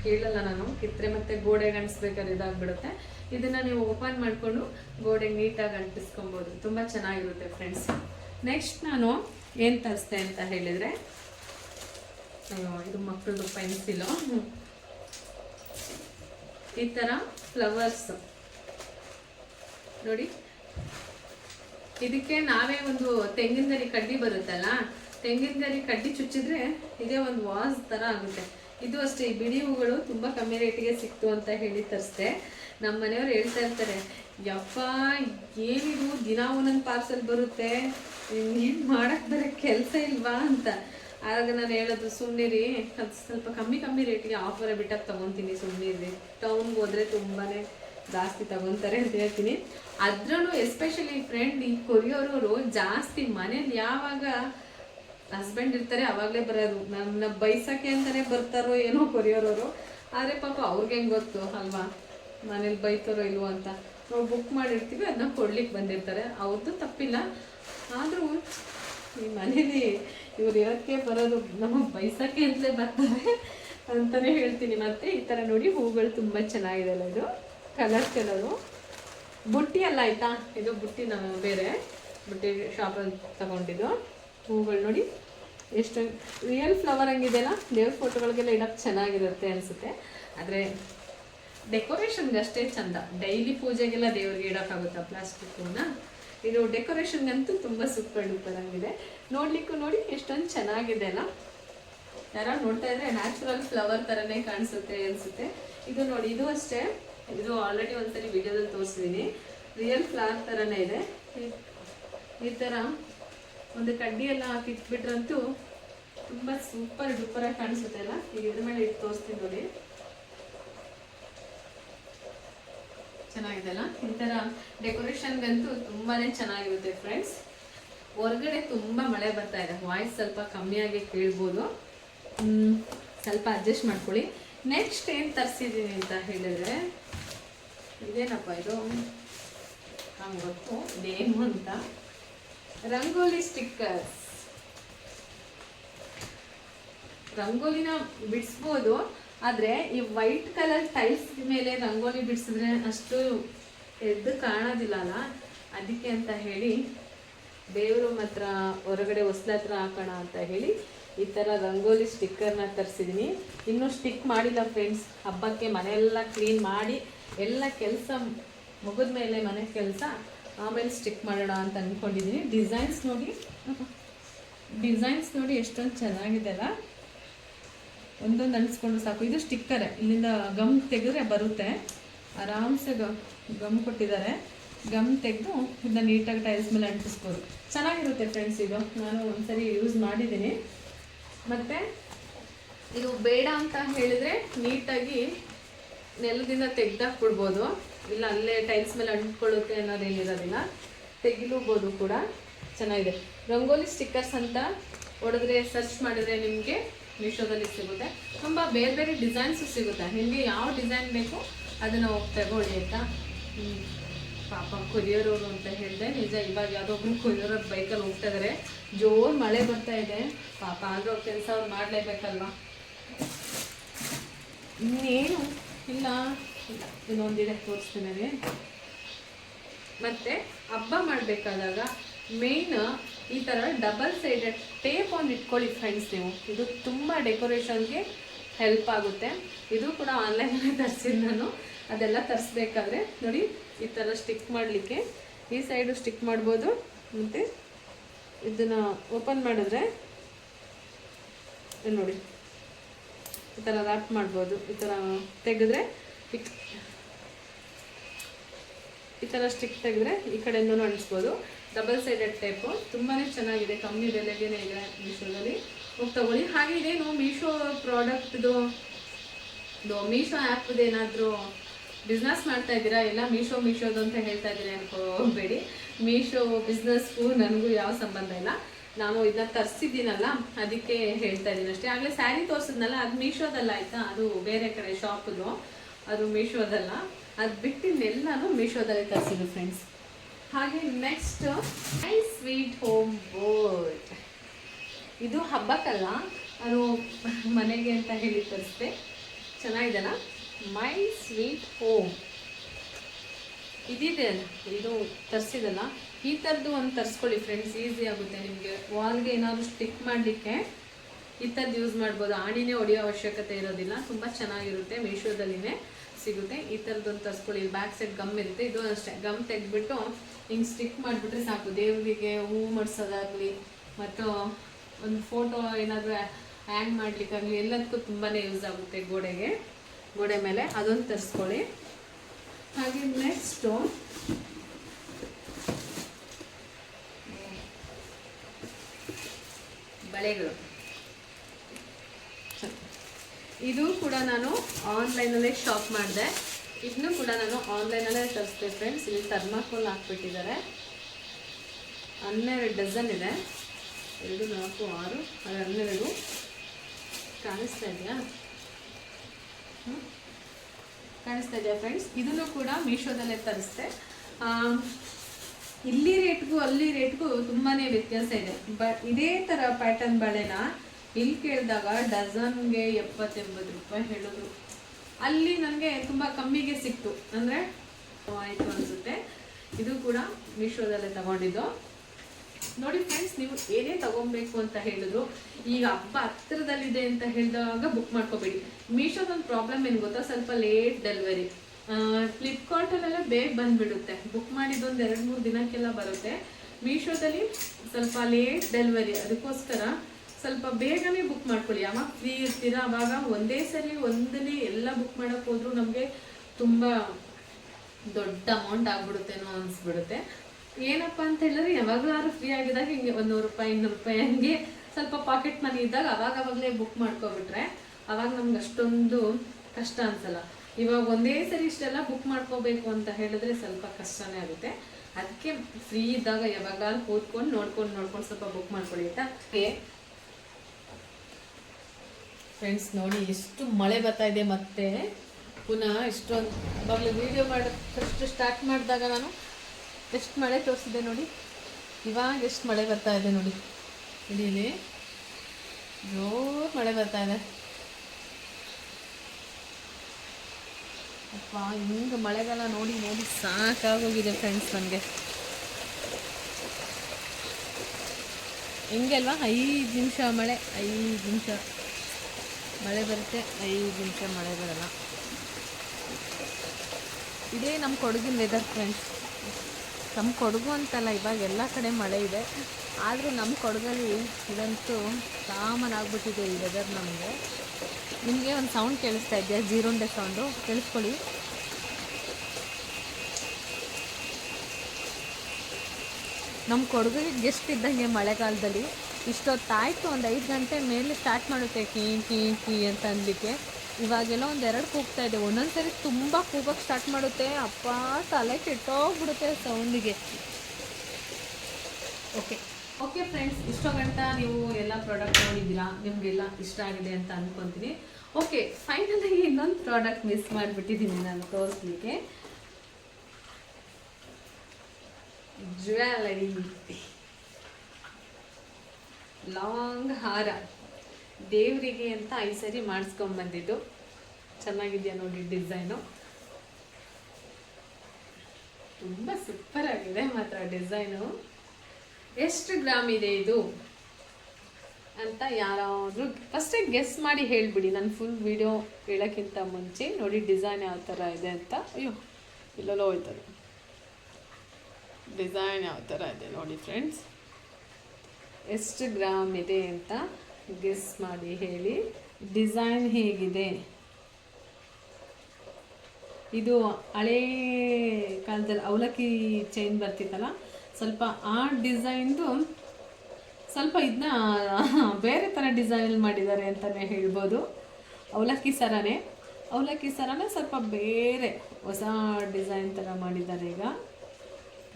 ಕೇಳಲ್ಲ ನಾನು. ಕಿತ್ತರೆ ಮತ್ತೆ ಗೋಡೆಗೆ ಅಂಟಿಸ್ಬೇಕಾದ್ರೆ ಇದಾಗ್ಬಿಡುತ್ತೆ. ಇದನ್ನ ನೀವು ಓಪನ್ ಮಾಡಿಕೊಂಡು ಗೋಡೆಗೆ ನೀಟಾಗಿ ಅಂಟಿಸ್ಕೊಬೋದು ತುಂಬ ಚೆನ್ನಾಗಿರುತ್ತೆ ಫ್ರೆಂಡ್ಸ್ ನೆಕ್ಸ್ಟ್ ನಾನು ಏನು ತರಿಸ್ತೆ ಅಂತ ಹೇಳಿದರೆ ಇದು ಮಕ್ಕಳದು ಪೆನ್ಸಿಲು ಈ ಥರ ಫ್ಲವರ್ಸ್ ನೋಡಿ. ಇದಕ್ಕೆ ನಾವೇ ಒಂದು ತೆಂಗಿನ ಗರಿ ಕಡ್ಡಿ ಬರುತ್ತಲ್ಲ, ತೆಂಗಿನ ಗರಿ ಕಡ್ಡಿ ಚುಚ್ಚಿದ್ರೆ ಇದೇ ಒಂದು ವಾಸ್ ಥರ ಆಗುತ್ತೆ. ಇದು ಅಷ್ಟೇ, ಈ ಬಿಡಿ ಹೂಗಳು ತುಂಬ ಕಮ್ಮಿ ರೇಟಿಗೆ ಸಿಕ್ತು ಅಂತ ಹೇಳಿ ತರಿಸ್ದೆ. ನಮ್ಮ ಮನೆಯವ್ರು ಹೇಳ್ತಾ ಇರ್ತಾರೆ, ಯಪ್ಪ, ಏನಿದು ದಿನ ಒಂದೊಂದು ಪಾರ್ಸಲ್ ಬರುತ್ತೆ? ಏನು ಮಾಡಕ್ಕೆ ಬರೋ ಕೆಲಸ ಇಲ್ವಾ? ಅಂತ. ಆಗ ನಾನು ಹೇಳೋದು ಸುಮ್ಮನಿರಿ ಅದು ಸ್ವಲ್ಪ ಕಮ್ಮಿ ಕಮ್ಮಿ ರೇಟಿಗೆ ಆಫರ್ ಬಿಟ್ಟಾಗ ತೊಗೊತೀನಿ ಸುಮ್ಮನಿರಿ ಟೌನ್ಗೆ ಹೋದ್ರೆ ತುಂಬಾ ಜಾಸ್ತಿ ತಗೊತಾರೆ ಅಂತ ಹೇಳ್ತೀನಿ. ಅದರಲ್ಲೂ ಎಸ್ಪೆಷಲಿ ಫ್ರೆಂಡ್ ಈ ಕೊರಿಯೋರವರು ಜಾಸ್ತಿ ಮನೇಲಿ ಯಾವಾಗ ಹಸ್ಬೆಂಡ್ ಇರ್ತಾರೆ ಅವಾಗಲೇ ಬರೋದು. ನನ್ನ ಬಯಸಕ್ಕೆ ಅಂತಾನೆ ಬರ್ತಾರೋ ಏನೋ ಕೊರಿಯೋರವರು ಆದರೆ ಪಾಪ ಅವ್ರಿಗೆ ಹೆಂಗೆ ಗೊತ್ತು? ಅಲ್ವಾ? ಮನೇಲಿ ಬೈತಾರೋ ಇಲ್ವೋ ಅಂತ. ನಾವು ಬುಕ್ ಮಾಡಿರ್ತೀವಿ ಅದನ್ನ ಕೊಡ್ಲಿಕ್ಕೆ ಬಂದಿರ್ತಾರೆ. ಅವ್ರದ್ದು ತಪ್ಪಿಲ್ಲ. ಆದರೂ ಈ ಮನೇಲಿ ಇವ್ರು ಇರೋದಕ್ಕೆ ಬರೋದು ನಮಗೆ ಬೈಸಕ್ಕೆ ಅಂತಲೇ ಬರ್ತಾರೆ ಅಂತಲೇ ಹೇಳ್ತೀನಿ. ಮತ್ತೆ ಈ ಥರ ನೋಡಿ ಹೂಗಳು ತುಂಬ ಚೆನ್ನಾಗಿದೆ ಅಲ್ಲ ಇದು. ಕಲರ್ ಕಲರು ಬುಟ್ಟಿ ಅಲ್ಲ ಆಯಿತಾ? ಇದು ಬುಟ್ಟಿ ನಾವು ಬೇರೆ. ಬುಟ್ಟಿ ಶಾಪಲ್ಲಿ ತಗೊಂಡಿದ್ದು. ಹೂಗಳು ನೋಡಿ ಎಷ್ಟು ರಿಯಲ್ ಫ್ಲವರ್ ಹಂಗಿದೆಯಲ್ಲ ದೇವ್ರ ಫೋಟೋಗಳಿಗೆಲ್ಲ ಇಡೋಕ್ಕೆ ಚೆನ್ನಾಗಿರುತ್ತೆ ಅನಿಸುತ್ತೆ. ಆದರೆ ಡೆಕೋರೇಷನ್ಗೆ ಅಷ್ಟೇ ಚಂದ. ಡೈಲಿ ಪೂಜೆಗೆಲ್ಲ ದೇವ್ರಿಗೆ ಇಡೋಕ್ಕಾಗುತ್ತಾ? ಪ್ಲಾಸ್ಟಿಕ್ ಹೂನ? ಇದು ಡೆಕೋರೇಷನ್ಗಂತೂ ತುಂಬ ಸೂಪರ್ ಡೂಪರ್ ಆಗಿದೆ. ನೋಡ್ಲಿಕ್ಕೂ ನೋಡಿ, ಎಷ್ಟೊಂದು ಚೆನ್ನಾಗಿದೆ ಅಲ್ಲ? ಯಾರು ನೋಡ್ತಾ ಇದ್ರೆ ನ್ಯಾಚುರಲ್ ಫ್ಲವರ್ ಥರನೇ ಕಾಣಿಸುತ್ತೆ ಅನಿಸುತ್ತೆ. ಇದು ನೋಡಿ, ಇದು ಅಷ್ಟೇ. ಇದು ಆಲ್ರೆಡಿ ಒಂದ್ಸರಿ ವಿಡಿಯೋದಲ್ಲಿ ತೋರಿಸಿದ್ದೀನಿ ರಿಯಲ್ ಫ್ಲವರ್ ಥರನೇ ಇದೆ. ಈ- ಥರ ಒಂದು ಕಡ್ಡಿ ಎಲ್ಲ ಹಾಕಿಟ್ಬಿಟ್ರಂತೂ ತುಂಬ ಸೂಪರ್ ಡೂಪರಾಗಿ ಕಾಣಿಸುತ್ತೆ ಅಲ್ಲ? ಈಗ ಇದ್ರ ಮೇಲೆ ಇಟ್ಟು ತೋರಿಸ್ತೀನಿ ನೋಡಿ. ಚೆನ್ನಾಗಿದೆ ಅಲ್ಲ ಈ ಥರ ಡೆಕೋರೇಷನ್ಗಂತೂ ತುಂಬಾನೇ ಚೆನ್ನಾಗಿರುತ್ತೆ ಫ್ರೆಂಡ್ಸ್ ಹೊರಗಡೆ ತುಂಬ ಮಳೆ ಬರ್ತಾ ಇದೆ. ವಾಯ್ಸ್ ಸ್ವಲ್ಪ ಕಮ್ಮಿಯಾಗಿ ಕೇಳ್ಬೋದು. ಸ್ವಲ್ಪ ಅಡ್ಜಸ್ಟ್ ಮಾಡ್ಕೊಳ್ಳಿ. ನೆಕ್ಸ್ಟ್ ಏನು ತರಿಸಿದ್ದೀನಿ ಅಂತ ಹೇಳಿದ್ರೆ, ಇದೇನಪ್ಪ ಇದು? ನಂಗೆ ಗೊತ್ತು. ಇದೇನು ಅಂತ. ರಂಗೋಲಿ ಸ್ಟಿಕ್ಕರ್ಸ್ ರಂಗೋಲಿನ ಬಿಡಿಸ್ಬೋದು. ಆದರೆ ಈ ವೈಟ್ ಕಲರ್ ಟೈಲ್ಸ್ ಮೇಲೆ ರಂಗೋಲಿ ಬಿಡಿಸಿದ್ರೆ ಅಷ್ಟು ಎದ್ದು ಕಾಣೋದಿಲ್ಲ ಅಲ್ಲ ಅದಕ್ಕೆ ಅಂತ ಹೇಳಿ ದೇವರು ಮಾತ್ರ ಹೊರಗಡೆ ಹತ್ರ ಹಾಕೋಣ ಅಂತ ಹೇಳಿ ಈ ಥರ ರಂಗೋಲಿ ಸ್ಟಿಕ್ಕರ್ನ ತರಿಸಿದ್ದೀನಿ ಇನ್ನೂ ಸ್ಟಿಕ್ ಮಾಡಿಲ್ಲ ಫ್ರೆಂಡ್ಸ್ ಹಬ್ಬಕ್ಕೆ ಮನೆಯೆಲ್ಲ ಕ್ಲೀನ್ ಮಾಡಿ ಎಲ್ಲ ಕೆಲಸ ಮುಗಿದ ಮೇಲೆ ಮನೆ ಕೆಲಸ ಆಮೇಲೆ ಸ್ಟಿಕ್ ಮಾಡೋಣ ಅಂತ ಅಂದ್ಕೊಂಡಿದ್ದೀನಿ ಡಿಸೈನ್ಸ್ ನೋಡಿ ಡಿಸೈನ್ಸ್ ನೋಡಿ ಎಷ್ಟೊಂದು ಚೆನ್ನಾಗಿದೆ ಅಲ್ಲ? ಒಂದೊಂದು ಅಂಟಿಸ್ಕೊಂಡು ಸಾಕು. ಇದು ಸ್ಟಿಕ್ಕರ್. ಇಲ್ಲಿಂದ ಗಮ್ ತೆಗೆದ್ರೆ ಬರುತ್ತೆ. ಆರಾಮ್ಸೆ ಗಮ್ ಗಮ್ ಕೊಟ್ಟಿದ್ದಾರೆ. ಗಮ್ ತೆಗೆದು ಇದನ್ನ ನೀಟಾಗಿ ಟೈಲ್ಸ್ ಮೇಲೆ ಅಂಟಿಸ್ಬೋದು. ಚೆನ್ನಾಗಿರುತ್ತೆ ಫ್ರೆಂಡ್ಸ್ ಇದು. ನಾನು ಒಂದ್ಸರಿ ಯೂಸ್ ಮಾಡಿದ್ದೀನಿ. ಮತ್ತು ಇದು ಬೇಡ ಅಂತ ಹೇಳಿದರೆ ನೀಟಾಗಿ ನೆಲದಿಂದ ತೆಗ್ದಾಕ್ಬಿಡ್ಬೋದು. ಇಲ್ಲ, ಅಲ್ಲೇ ಟೈಲ್ಸ್ ಮೇಲೆ ಅಂಟ್ಕೊಳ್ಳುತ್ತೆ ಅನ್ನೋದೇನಿರೋದಿಲ್ಲ ತೆಗಿಲೂಬೋದು ಕೂಡ. ಚೆನ್ನಾಗಿದೆ. ರಂಗೋಲಿ ಸ್ಟಿಕ್ಕರ್ಸ್ ಅಂತ ಹೊಡೆದ್ರೆ, ಸರ್ಚ್ ಮಾಡಿದ್ರೆ ನಿಮಗೆ ಮೀಶೋದಲ್ಲಿ ಸಿಗುತ್ತೆ. ತುಂಬ ಬೇರೆ ಬೇರೆ ಡಿಸೈನ್ಸು ಸಿಗುತ್ತೆ. ನಿಮಗೆ ಯಾವ ಡಿಸೈನ್ ಬೇಕು ಅದನ್ನು ಹೋಗಿ ತಗೊಳ್ಳಿ ಹ್ಮ್. ಪಾಪ ಕೊರಿಯರ್ ಅವರು ಅಂತ ಹೇಳಿದೆ. ನಿಜ, ಇವಾಗ ಕೊರಿಯರ್ ಅವ್ರು ಬೈಕಲ್ಲಿ ಹೋಗ್ತಾ ಇದಾರೆ. ಜೋರ್ ಮಳೆ ಬರ್ತಾ ಇದೆ. ಪಾಪ ಆದರೂ ಅವ್ರ ಕೆಲಸ ಅವ್ರು ಮಾಡಲೇಬೇಕಲ್ವಾ? ಇನ್ನೇನು? ಇಲ್ಲ. ಇಲ್ಲ. ಇನ್ನೊಂದಿದೆ ತೋರಿಸ್ತೀನಿ. ಮತ್ತೆ ಹಬ್ಬ ಮಾಡಬೇಕಾದಾಗ ಮೇಯ್ನ್ ಈ ಥರ ಡಬಲ್ ಸೈಡೆಡ್ ಟೇಪ್ ಒಂದು ಇಟ್ಕೊಳ್ಳಿ ಫ್ರೆಂಡ್ಸ್ ನೀವು. ಇದು ತುಂಬ ಡೆಕೋರೇಷನ್ಗೆ ಹೆಲ್ಪ್ ಆಗುತ್ತೆ. ಇದು ಕೂಡ ಆನ್ಲೈನಲ್ಲಿ ತರಿಸಿದ್ದು ನಾನು. ಅದೆಲ್ಲ ತರಿಸ್ಬೇಕಾದ್ರೆ ನೋಡಿ, ಈ ಥರ ಸ್ಟಿಕ್ ಮಾಡಲಿಕ್ಕೆ. ಈ ಸೈಡು ಸ್ಟಿಕ್ ಮಾಡ್ಬೋದು. ಮತ್ತು ಇದನ್ನು ಓಪನ್ ಮಾಡಿದ್ರೆ ನೋಡಿ, ಈ ಥರ ರ್ಯಾಪ್ ಮಾಡ್ಬೋದು. ಈ ಥರ ತೆಗೆದ್ರೆ ಈ- ಥರ ಸ್ಟಿಕ್ ತೆಗೆದ್ರೆ ಈ ಕಡೆಯಿಂದನೂ ಅಂಟಿಸ್ಬೋದು ಡಬಲ್ ಸೈಡೆಡ್ ಟೈಪು ತುಂಬಾ ಚೆನ್ನಾಗಿದೆ. ಕಮ್ಮಿ ಬೆಲೆಗೇನೆ ಇದೆ ಮೀಶೋದಲ್ಲಿ ಹೋಗಿ ತಗೊಳ್ಳಿ. ಹಾಗೆ ಇದೇನು ಮೀಶೋ ಪ್ರಾಡಕ್ಟ್ದು ಇದು ಮೀಶೋ ಆ್ಯಪ್ದು ಏನಾದರೂ ಬಿಸ್ನೆಸ್ ಮಾಡ್ತಾ ಇದ್ದೀರಾ? ಎಲ್ಲ ಮೀಶೋ ಮೀಶೋದು ಅಂತ ಹೇಳ್ತಾ ಇದ್ದೀನಿ ಅನ್ಕೋಬೇಡಿ ಮೀಶೋ ಬಿಸ್ನೆಸ್ಗೂ ನನಗೂ ಯಾವ ಸಂಬಂಧ ಇಲ್ಲ. ನಾನು ಇದನ್ನ ತರಿಸಿದ್ದೀನಲ್ಲ, ಅದಕ್ಕೆ ಹೇಳ್ತಾ ಇದ್ದೀನಿ ಅಷ್ಟೇ. ಆಗಲೇ ಸ್ಯಾರಿ ತೋರಿಸಿದ್ನಲ್ಲ, ಅದು ಮೀಶೋದಲ್ಲ ಆಯಿತಾ? ಅದು ಬೇರೆ ಕಡೆ ಶಾಪದು ಅದು ಮೀಶೋದಲ್ಲ ಅದು ಬಿಟ್ಟಿದ್ದೆಲ್ಲನೂ ಮೀಶೋದಲ್ಲಿ ತರಿಸಿದ್ದು ಫ್ರೆಂಡ್ಸ್ ಹಾಗೆ next my sweet home board ಇದು ಹಬ್ಬಕ್ಕಲ್ಲ ಅದು ಮನೆಗೆ ಅಂತ ಹೇಳಿ ತರಿಸ್ದೆ. ಚೆನ್ನಾಗಿದೆನಾ? ಮೈ ಸ್ವೀಟ್ ಹೋಮ್ ಇದಿದೆ ಅಲ್ಲ, ಇದು ತರಿಸಿದಲ್ಲ? ಈ ಥರದ್ದು ಒಂದು ತರಿಸ್ಕೊಳ್ಳಿ ಫ್ರೆಂಡ್ಸ್ ಈಸಿ ಆಗುತ್ತೆ ನಿಮಗೆ. ವಾಲ್ಗೆ ಏನಾದರೂ ಸ್ಟಿಕ್ ಮಾಡಲಿಕ್ಕೆ ಈ ಥರದ್ದು ಯೂಸ್ ಮಾಡ್ಬೋದು. ಆಣಿನೇ ಹೊಡೆಯೋ ಅವಶ್ಯಕತೆ ಇರೋದಿಲ್ಲ. ತುಂಬ ಚೆನ್ನಾಗಿರುತ್ತೆ ಮೀಶೋದಲ್ಲಿನೇ. ಸಿಗುತ್ತೆ. ಈ ಥರದ್ದೊಂದು ತರಿಸ್ಕೊಳ್ಳಿ. ಬ್ಯಾಕ್ ಸೈಡ್ ಗಮ್ ಇರುತ್ತೆ. ಇದು ಅಷ್ಟೇ. ಗಮ್ ತೆಗೆದ್ಬಿಟ್ಟು ಹಿಂಗೆ ಸ್ಟಿಕ್ ಮಾಡಿಬಿಟ್ರೆ ಸಾಕು. ದೇವರಿಗೆ ಹೂ ಮಡ್ಸೋದಾಗಲಿ, ಮತ್ತು ಒಂದು ಫೋಟೋ ಏನಾದರೂ ಹ್ಯಾಂಗ್ ಮಾಡಲಿಕ್ಕಾಗಲಿ, ಎಲ್ಲದಕ್ಕೂ ತುಂಬಾ ಯೂಸ್ ಆಗುತ್ತೆ ಗೋಡೆಗೆ. ಗೋಡೆ ಮೇಲೆ ಅದೊಂದು ತರಿಸ್ಕೊಳ್ಳಿ. ಹಾಗೆ ನೆಕ್ಸ್ಟು ಬಳೆಗಳು. ಇದು ಕೂಡ ನಾನು ಆನ್ಲೈನಲ್ಲೇ ಶಾಪ್ ಮಾಡಿದೆ. ಇದನ್ನು ಕೂಡ ನಾನು ಆನ್ಲೈನಲ್ಲೇ ತರಿಸ್ದೆ ಫ್ರೆಂಡ್ಸ್ ಇಲ್ಲಿ ಥರ್ಮಾಕೋಲ್ ಹಾಕ್ಬಿಟ್ಟಿದ್ದಾರೆ. ಹನ್ನೆರಡು ಡಜನ್ ಇದೆ. ಎರಡು, ನಾಲ್ಕು, ಆರು ಅದು ಹನ್ನೆರಡು. ಕಾಣಿಸ್ತಾ ಇದೆಯಾ? ಕಾಣಿಸ್ತಾ ಇದೆಯಾ ಫ್ರೆಂಡ್ಸ್ ಇದನ್ನು ಕೂಡ ಮೀಶೋದಲ್ಲೇ ತರಿಸ್ದೆ. ಇಲ್ಲಿ ರೇಟ್ಗೂ ಅಲ್ಲಿ ರೇಟ್ಗೂ ತುಂಬಾ ವ್ಯತ್ಯಾಸ ಇದೆ. ಬ, ಇದೇ ಥರ ಪ್ಯಾಟರ್ನ್ ಬಳೆನ ಇಲ್ಲಿ ಕೇಳಿದಾಗ ಡಜನ್ಗೆ ಎಪ್ಪತ್ತೆಂಬತ್ತು ರೂಪಾಯಿ ಹೇಳಿದ್ರು. ಅಲ್ಲಿ ನನಗೆ ತುಂಬ ಕಮ್ಮಿಗೆ ಸಿಕ್ತು. ಅಂದರೆ ಆಯಿತು ಅನಿಸುತ್ತೆ. ಇದು ಕೂಡ ಮೀಶೋದಲ್ಲೇ ತಗೊಂಡಿದ್ದು. ನೋಡಿ ಫ್ರೆಂಡ್ಸ್ ನೀವು ಏನೇ ತಗೊಬೇಕು ಅಂತ ಹೇಳಿದ್ರು, ಈಗ ಹಬ್ಬ ಹತ್ತಿರದಲ್ಲಿದೆ ಅಂತ ಹೇಳಿದಾಗ ಬುಕ್ ಮಾಡ್ಕೋಬೇಡಿ. ಮೀಶೋದೊಂದು ಪ್ರಾಬ್ಲಮ್ ಏನು ಗೊತ್ತಾ? ಸ್ವಲ್ಪ ಲೇಟ್ ಡೆಲಿವರಿ ಫ್ಲಿಪ್ಕಾರ್ಟಲ್ಲೆಲ್ಲ ಬೇಗ ಬಂದುಬಿಡುತ್ತೆ. ಬುಕ್ ಮಾಡಿದ್ದೊಂದು ಎರಡು ಮೂರು ದಿನಕ್ಕೆಲ್ಲ ಬರುತ್ತೆ. ಮೀಶೋದಲ್ಲಿ ಸ್ವಲ್ಪ ಲೇಟ್ ಡೆಲಿವರಿ ಅದಕ್ಕೋಸ್ಕರ ಸ್ವಲ್ಪ ಬೇಗನೆ ಬುಕ್ ಮಾಡ್ಕೊಳ್ಳಿ. ಯಾವಾಗ ಫ್ರೀ ಇರ್ತೀರಾ? ಅವಾಗ ಒಂದೇ ಸರಿ, ಒಂದನೇ ಎಲ್ಲ ಬುಕ್ ಮಾಡೋಕೆ ಹೋದ್ರು ನಮಗೆ ತುಂಬ ದೊಡ್ಡ ಅಮೌಂಟ್ ಆಗ್ಬಿಡುತ್ತೇನೋ ಅನಿಸ್ಬಿಡುತ್ತೆ. ಏನಪ್ಪ ಅಂತ ಹೇಳಿದ್ರೆ ಯಾವಾಗಲಾದ್ರೂ ಫ್ರೀ ಆಗಿದಾಗ ಹಿಂಗೆ ಒಂದು ನೂರು ರೂಪಾಯಿ, ಇನ್ನೂರು ರೂಪಾಯಿ ಹಂಗೆ ಸ್ವಲ್ಪ ಪಾಕೆಟ್ ಮನಿ ಇದ್ದಾಗ ಅವಾಗವಾಗಲೇ ಬುಕ್ ಮಾಡ್ಕೊಬಿಟ್ರೆ ಅವಾಗ ನಮ್ಗೆ ಅಷ್ಟೊಂದು ಕಷ್ಟ ಅನ್ಸಲ್ಲ. ಇವಾಗ ಒಂದೇ ಸರಿ ಇಷ್ಟೆಲ್ಲ ಬುಕ್ ಮಾಡ್ಕೋಬೇಕು ಅಂತ ಹೇಳಿದ್ರೆ ಸ್ವಲ್ಪ ಕಷ್ಟನೇ ಆಗುತ್ತೆ. ಅದಕ್ಕೆ ಫ್ರೀ ಇದ್ದಾಗ ಯಾವಾಗ ಕೂತ್ಕೊಂಡು ನೋಡ್ಕೊಂಡು ನೋಡ್ಕೊಂಡು ಸ್ವಲ್ಪ ಬುಕ್ ಮಾಡ್ಕೊಳ್ಳಿ ಆಯ್ತಾ? ಫ್ರೆಂಡ್ಸ್ ನೋಡಿ ಎಷ್ಟು ಮಳೆ ಬರ್ತಾ ಇದೆ ಮತ್ತೆ. ಪುನಃ ಇಷ್ಟೊಂದು ಇವಾಗಲೂ ವೀಡಿಯೋ ಮಾಡಿ ಫಸ್ಟ್ ಸ್ಟಾರ್ಟ್ ಮಾಡಿದಾಗ ನಾನು ಎಷ್ಟು ಮಳೆ ತೋರಿಸಿದೆ ನೋಡಿ. ಇವಾಗ ಎಷ್ಟು ಮಳೆ ಬರ್ತಾ ಇದೆ ನೋಡಿ. ಇಡೀಲಿ ಜೋರು ಮಳೆ ಬರ್ತಾ ಇದೆ. ಅಪ್ಪ ಹಿಂಗೆ ಮಳೆಗಾಲ ನೋಡಿ ನೋಡಿ ಸಾಕಾಗೋಗಿದೆ ಫ್ರೆಂಡ್ಸ್ ನನಗೆ. ಹಿಂಗೆ ಅಲ್ವಾ? ಐದು ನಿಮಿಷ ಮಳೆ, ಐದು ನಿಮಿಷ. ಮಳೆ ಬರುತ್ತೆ, ಐದು ನಿಮಿಷ ಮಳೆ ಬರಲ್ಲ. ಇದೇ ನಮ್ಮ ಕೊಡಗಿನ ವೆದರ್ ಫ್ರೆಂಡ್ಸ್ ನಮ್ಮ ಕೊಡಗು ಅಂತಲ್ಲ, ಇವಾಗ ಎಲ್ಲ ಕಡೆ ಮಳೆ ಇದೆ. ಆದರೂ ನಮ್ಮ ಕೊಡಗಲ್ಲಿ ಇದಂತೂ ಕಾಮನ್ ಆಗಿಬಿಟ್ಟಿದೆ ಈ ವೆದರ್ ನಮಗೆ. ನಿಮಗೆ ಒಂದು ಸೌಂಡ್ ಕೇಳಿಸ್ತಾ ಇದೆಯಾ? ಜೀರುಂಡೆ ಸೌಂಡು ಕೇಳಿಸ್ಕೊಳ್ಳಿ. ನಮ್ಮ ಕೊಡಗಿಗೆ ಗೆಸ್ಟ್ ಇದ್ದಂಗೆ ಮಳೆಗಾಲದಲ್ಲಿ ಇಷ್ಟೊತ್ತಾಯಿತು, ಒಂದು ಐದು ಗಂಟೆ ಮೇಲೆ ಸ್ಟಾರ್ಟ್ ಮಾಡುತ್ತೆ, ಕೀ ಕೀ ಕೀ ಅಂತ ಅನ್ಲಿಕ್ಕೆ ಇವಾಗೆಲ್ಲ ಒಂದು ಎರಡು ಕೂಗ್ತಾ ಇದೆ. ಒಂದೊಂದ್ಸರಿ ತುಂಬ ಕೂಗೋಕ್ಕೆ ಸ್ಟಾರ್ಟ್ ಮಾಡುತ್ತೆ. ಅಪ್ಪ, ತಲೆ ಕೆಟ್ಟೋಗ್ಬಿಡುತ್ತೆ ಸೌಂಡಿಗೆ ಓಕೆ ಓಕೆ ಫ್ರೆಂಡ್ಸ್ ಇಷ್ಟೋ ಗಂಟ ನೀವು ಎಲ್ಲ ಪ್ರಾಡಕ್ಟ್ ನೋಡಿದ್ದೀರಾ? ನಿಮಗೆಲ್ಲ ಇಷ್ಟ ಆಗಿದೆ ಅಂತ ಅಂದ್ಕೊತೀನಿ ಓಕೆ ಫೈನಲಾಗಿ ಇನ್ನೊಂದು ಪ್ರಾಡಕ್ಟ್ ಮಿಸ್ ಮಾಡಿಬಿಟ್ಟಿದ್ದೀನಿ ನಾನು ತೋರಿಸ್ಲಿಕ್ಕೆ. ಜ್ಯುವೆಲರಿ ಲಾಂಗ್ ಹಾರ. ದೇವರಿಗೆ ಅಂತ ಈ ಸರಿ ಮಾಡಿಸ್ಕೊಂಬಂದಿದ್ದು ಚೆನ್ನಾಗಿದೆಯಾ ನೋಡಿ ಡಿಸೈನು. ತುಂಬ ಸೂಪರ್ ಆಗಿದೆ ಮಾತ್ರ ಡಿಸೈನು. ಎಷ್ಟು ಗ್ರಾಮ್ ಇದೆ ಇದು? ಅಂತ ಯಾರಾದರೂ ಫಸ್ಟೇ ಗೆಸ್ ಮಾಡಿ ಹೇಳಿಬಿಡಿ. ನಾನು ಫುಲ್ ವಿಡಿಯೋ ಹೇಳೋಕ್ಕಿಂತ ಮುಂಚೆ ನೋಡಿ ಡಿಸೈನ್ ಯಾವ ಥರ ಇದೆ ಅಂತ. ಅಯ್ಯೋ, ಇಲ್ಲೆಲ್ಲೋ ಹೋಯ್ತದೆ. ಡಿಸೈನ್ ಯಾವ ಥರ ಇದೆ ನೋಡಿ ಫ್ರೆಂಡ್ಸ್ ಎಷ್ಟು ಗ್ರಾಮ್ ಇದೆ ಅಂತ ಗೆಸ್ ಮಾಡಿ ಹೇಳಿ. ಡಿಸೈನ್ ಹೇಗಿದೆ? ಇದು ಹಳೇ ಕಾಲದಲ್ಲಿ ಅವಲಕ್ಕಿ ಚೈನ್ ಬರ್ತಿತ್ತಲ್ಲ, ಸ್ವಲ್ಪ ಆ ಡಿಸೈನ್ದು ಸ್ವಲ್ಪ ಇದನ್ನ ಬೇರೆ ಥರ ಡಿಸೈನ್ ಮಾಡಿದ್ದಾರೆ ಅಂತಲೇ ಹೇಳ್ಬೋದು. ಅವಲಕ್ಕಿ ಸರನೇ ಅವಲಕ್ಕಿ ಸರನೇ ಸ್ವಲ್ಪ ಬೇರೆ ಹೊಸ ಡಿಸೈನ್ ಥರ ಮಾಡಿದ್ದಾರೆ ಈಗ.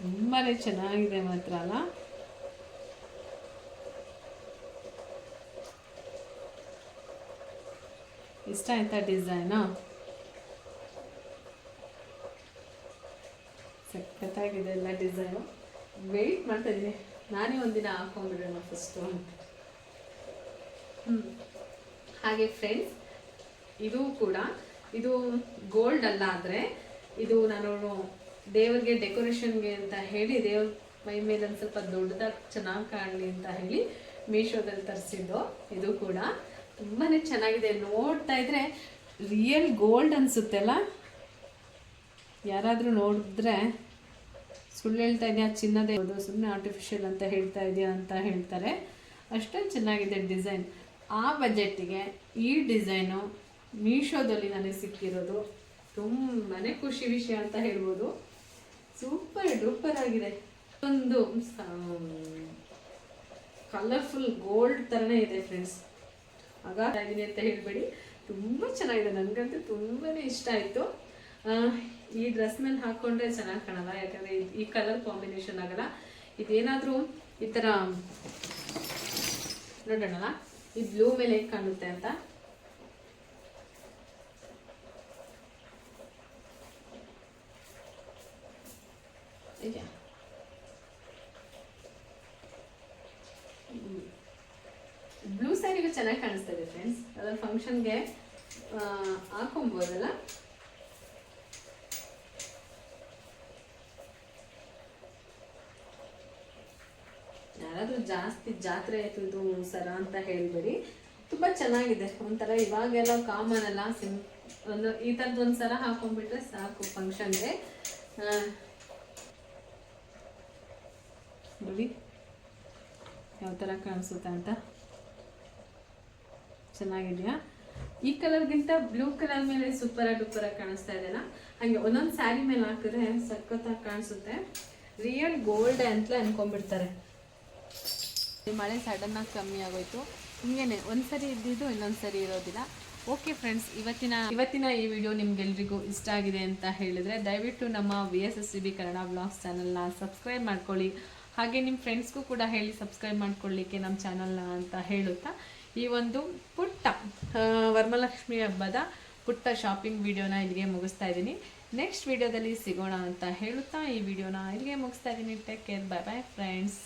ತುಂಬಾ ಚೆನ್ನಾಗಿದೆ ಮಾತ್ರ ಅಲ್ಲ. ಇಷ್ಟ ಆಯ್ತಾ ಡಿಸೈನು? ಸಖತ್ತಾಗಿದೆ ಎಲ್ಲ ಡಿಸೈನು. ವೆಯ್ಟ್ ಮಾಡ್ತಾ ಇದ್ದೀನಿ ನಾನೇ ಒಂದಿನ ಹಾಕೊಂಡ್ಬಿಡೋಣ ಫಸ್ಟು ಹ್ಞೂ ಹಾಗೆ ಫ್ರೆಂಡ್ಸ್ ಇದು ಕೂಡ, ಇದು ಗೋಲ್ಡ್ ಅಲ್ಲ ಆದರೆ, ಇದು ನಾನು ದೇವರಿಗೆ ಡೆಕೋರೇಷನ್ಗೆ ಅಂತ ಹೇಳಿ, ದೇವ್ರ ಮೈ ಮೇಲೆ ಒಂದು ಸ್ವಲ್ಪ ದೊಡ್ಡದಾಗಿ ಚೆನ್ನಾಗಿ ಕಾಣಲಿ ಅಂತ ಹೇಳಿ ಮೀಶೋದಲ್ಲಿ ತರಿಸಿದ್ದು. ಇದು ಕೂಡ. ತುಂಬಾ ಚೆನ್ನಾಗಿದೆ. ನೋಡ್ತಾ ಇದ್ರೆ ರಿಯಲ್ ಗೋಲ್ಡ್ ಅನಿಸುತ್ತೆಲ್ಲ? ಯಾರಾದರೂ ನೋಡಿದ್ರೆ ಸುಳ್ಳು ಹೇಳ್ತಾ ಇದೆಯಾ? ಚಿನ್ನದೇ ಹೌದು ಸುಮ್ಮನೆ ಆರ್ಟಿಫಿಷಿಯಲ್ ಅಂತ ಹೇಳ್ತಾ ಇದೆಯಾ ಅಂತ ಹೇಳ್ತಾರೆ. ಅಷ್ಟೊಂದು ಚೆನ್ನಾಗಿದೆ ಡಿಸೈನ್ ಆ ಬಜೆಟ್ಟಿಗೆ ಈ ಡಿಸೈನು ಮೀಶೋದಲ್ಲಿ ನನಗೆ ಸಿಕ್ಕಿರೋದು. ತುಂಬಾ ಖುಷಿ ವಿಷಯ ಅಂತ ಹೇಳ್ಬೋದು. ಸೂಪರ್ ಡೂಪರ್ ಆಗಿದೆ. ಒಂದು ಕಲರ್ಫುಲ್ ಗೋಲ್ಡ್ ಥರನೇ ಇದೆ ಫ್ರೆಂಡ್ಸ್ ಇದೀನಿ ಅಂತ ಹೇಳಬೇಡಿ. ತುಂಬ ಚೆನ್ನಾಗಿದೆ. ನನಗಂತೂ ತುಂಬಾ ಇಷ್ಟ ಆಯಿತು. ಈ ಡ್ರೆಸ್ ಮೇಲೆ ಹಾಕ್ಕೊಂಡ್ರೆ ಚೆನ್ನಾಗಿ ಕಾಣಲ್ಲ. ಯಾಕಂದರೆ ಈ ಕಲರ್ ಕಾಂಬಿನೇಷನ್ ಆಗಲ್ಲ. ಇದೇನಾದರೂ ಈ ಥರ ನೋಡೋಣ ಈ ಬ್ಲೂ ಮೇಲೆ ಹೇಗೆ ಕಾಣುತ್ತೆ ಅಂತ? ಇದೆಯಾ ಸ್ಯಾರಿಗೂ ಚೆನ್ನಾಗಿ ಕಾಣಿಸ್ತಾ ಇದೆ ಫ್ರೆಂಡ್ಸ್ ಅದರ ಫಂಕ್ಷನ್ಗೆ ಹಾಕೊಬೋದಲ್ಲ? ಯಾರಾದರೂ ಜಾಸ್ತಿ ಜಾತ್ರೆ ಆಯಿತು, ಇದು ಸರ ಅಂತ ಹೇಳ್ಬೇಡಿ. ತುಂಬ ಚೆನ್ನಾಗಿದೆ. ಒಂಥರ ಇವಾಗೆಲ್ಲ ಕಾಮನ್ ಅಲ್ಲ ಸಿಂ ಒಂದು, ಈ ಥರದ್ದು ಒಂದು ಸರ ಹಾಕೊಂಡ್ಬಿಟ್ರೆ ಸಾಕು ಫಂಕ್ಷನ್ಗೆ ನೋಡಿ. ಯಾವ ಥರ ಕಾಣಿಸುತ್ತೆ ಅಂತ? ಚೆನ್ನಾಗಿದೆಯಾ? ಈ ಕಲರ್ಗಿಂತ ಬ್ಲೂ ಕಲರ್ ಮೇಲೆ ಸೂಪರ್ ಡೂಪರ್ ಆಗಿ ಕಾಣಿಸ್ತಾ ಇದೆಲ್ಲ ಹಂಗೆ ಒಂದೊಂದು ಸ್ಯಾರಿ ಮೇಲೆ ಹಾಕಿದ್ರೆ ಸಖತ್ತಾಗಿ ಕಾಣಿಸುತ್ತೆ. ರಿಯಲ್ ಗೋಲ್ಡ್ ಅಂತಲೇ ಅನ್ಕೊಂಡ್ಬಿಡ್ತಾರೆ. ಮಳೆ ಸಡನ್ ಆಗಿ ಕಮ್ಮಿ ಆಗೋಯ್ತು. ಹಿಂಗೇನೆ ಒಂದ್ಸರಿ ಇದ್ದಿದ್ದು ಇನ್ನೊಂದ್ಸರಿ ಇರೋದಿಲ್ಲ. ಓಕೆ ಫ್ರೆಂಡ್ಸ್ ಇವತ್ತಿನ ಇವತ್ತಿನ ಈ ವಿಡಿಯೋ ನಿಮ್ಗೆಲ್ರಿಗೂ ಇಷ್ಟ ಆಗಿದೆ ಅಂತ ಹೇಳಿದ್ರೆ ದಯವಿಟ್ಟು ನಮ್ಮ V S S C B Kannada blogs ಚಾನಲ್ನ ಸಬ್ಸ್ಕ್ರೈಬ್ ಮಾಡ್ಕೊಳ್ಳಿ. ಹಾಗೆ ನಿಮ್ಮ ಫ್ರೆಂಡ್ಸ್ಗೂ ಕೂಡ ಹೇಳಿ ಸಬ್ಸ್ಕ್ರೈಬ್ ಮಾಡ್ಕೊಳ್ಳಿಕ್ಕೆ ನಮ್ಮ ಚಾನಲ್ನ ಅಂತ ಹೇಳುತ್ತಾ. ಈ ಒಂದು ಪುಟ್ಟ ವರ್ಮಲಕ್ಷ್ಮಿ ಹಬ್ಬದ ಪುಟ್ಟ ಶಾಪಿಂಗ್ ವಿಡಿಯೋನ ಇಲ್ಲಿಗೆ ಮುಗಿಸ್ತಾ ಇದ್ದೀನಿ. ನೆಕ್ಸ್ಟ್ ವಿಡಿಯೋದಲ್ಲಿ ಸಿಗೋಣ ಅಂತ ಹೇಳುತ್ತಾ ಈ ವಿಡಿಯೋನ ಇಲ್ಲಿಗೆ ಮುಗಿಸ್ತಾ ಇದ್ದೀನಿ. Take care bye bye friends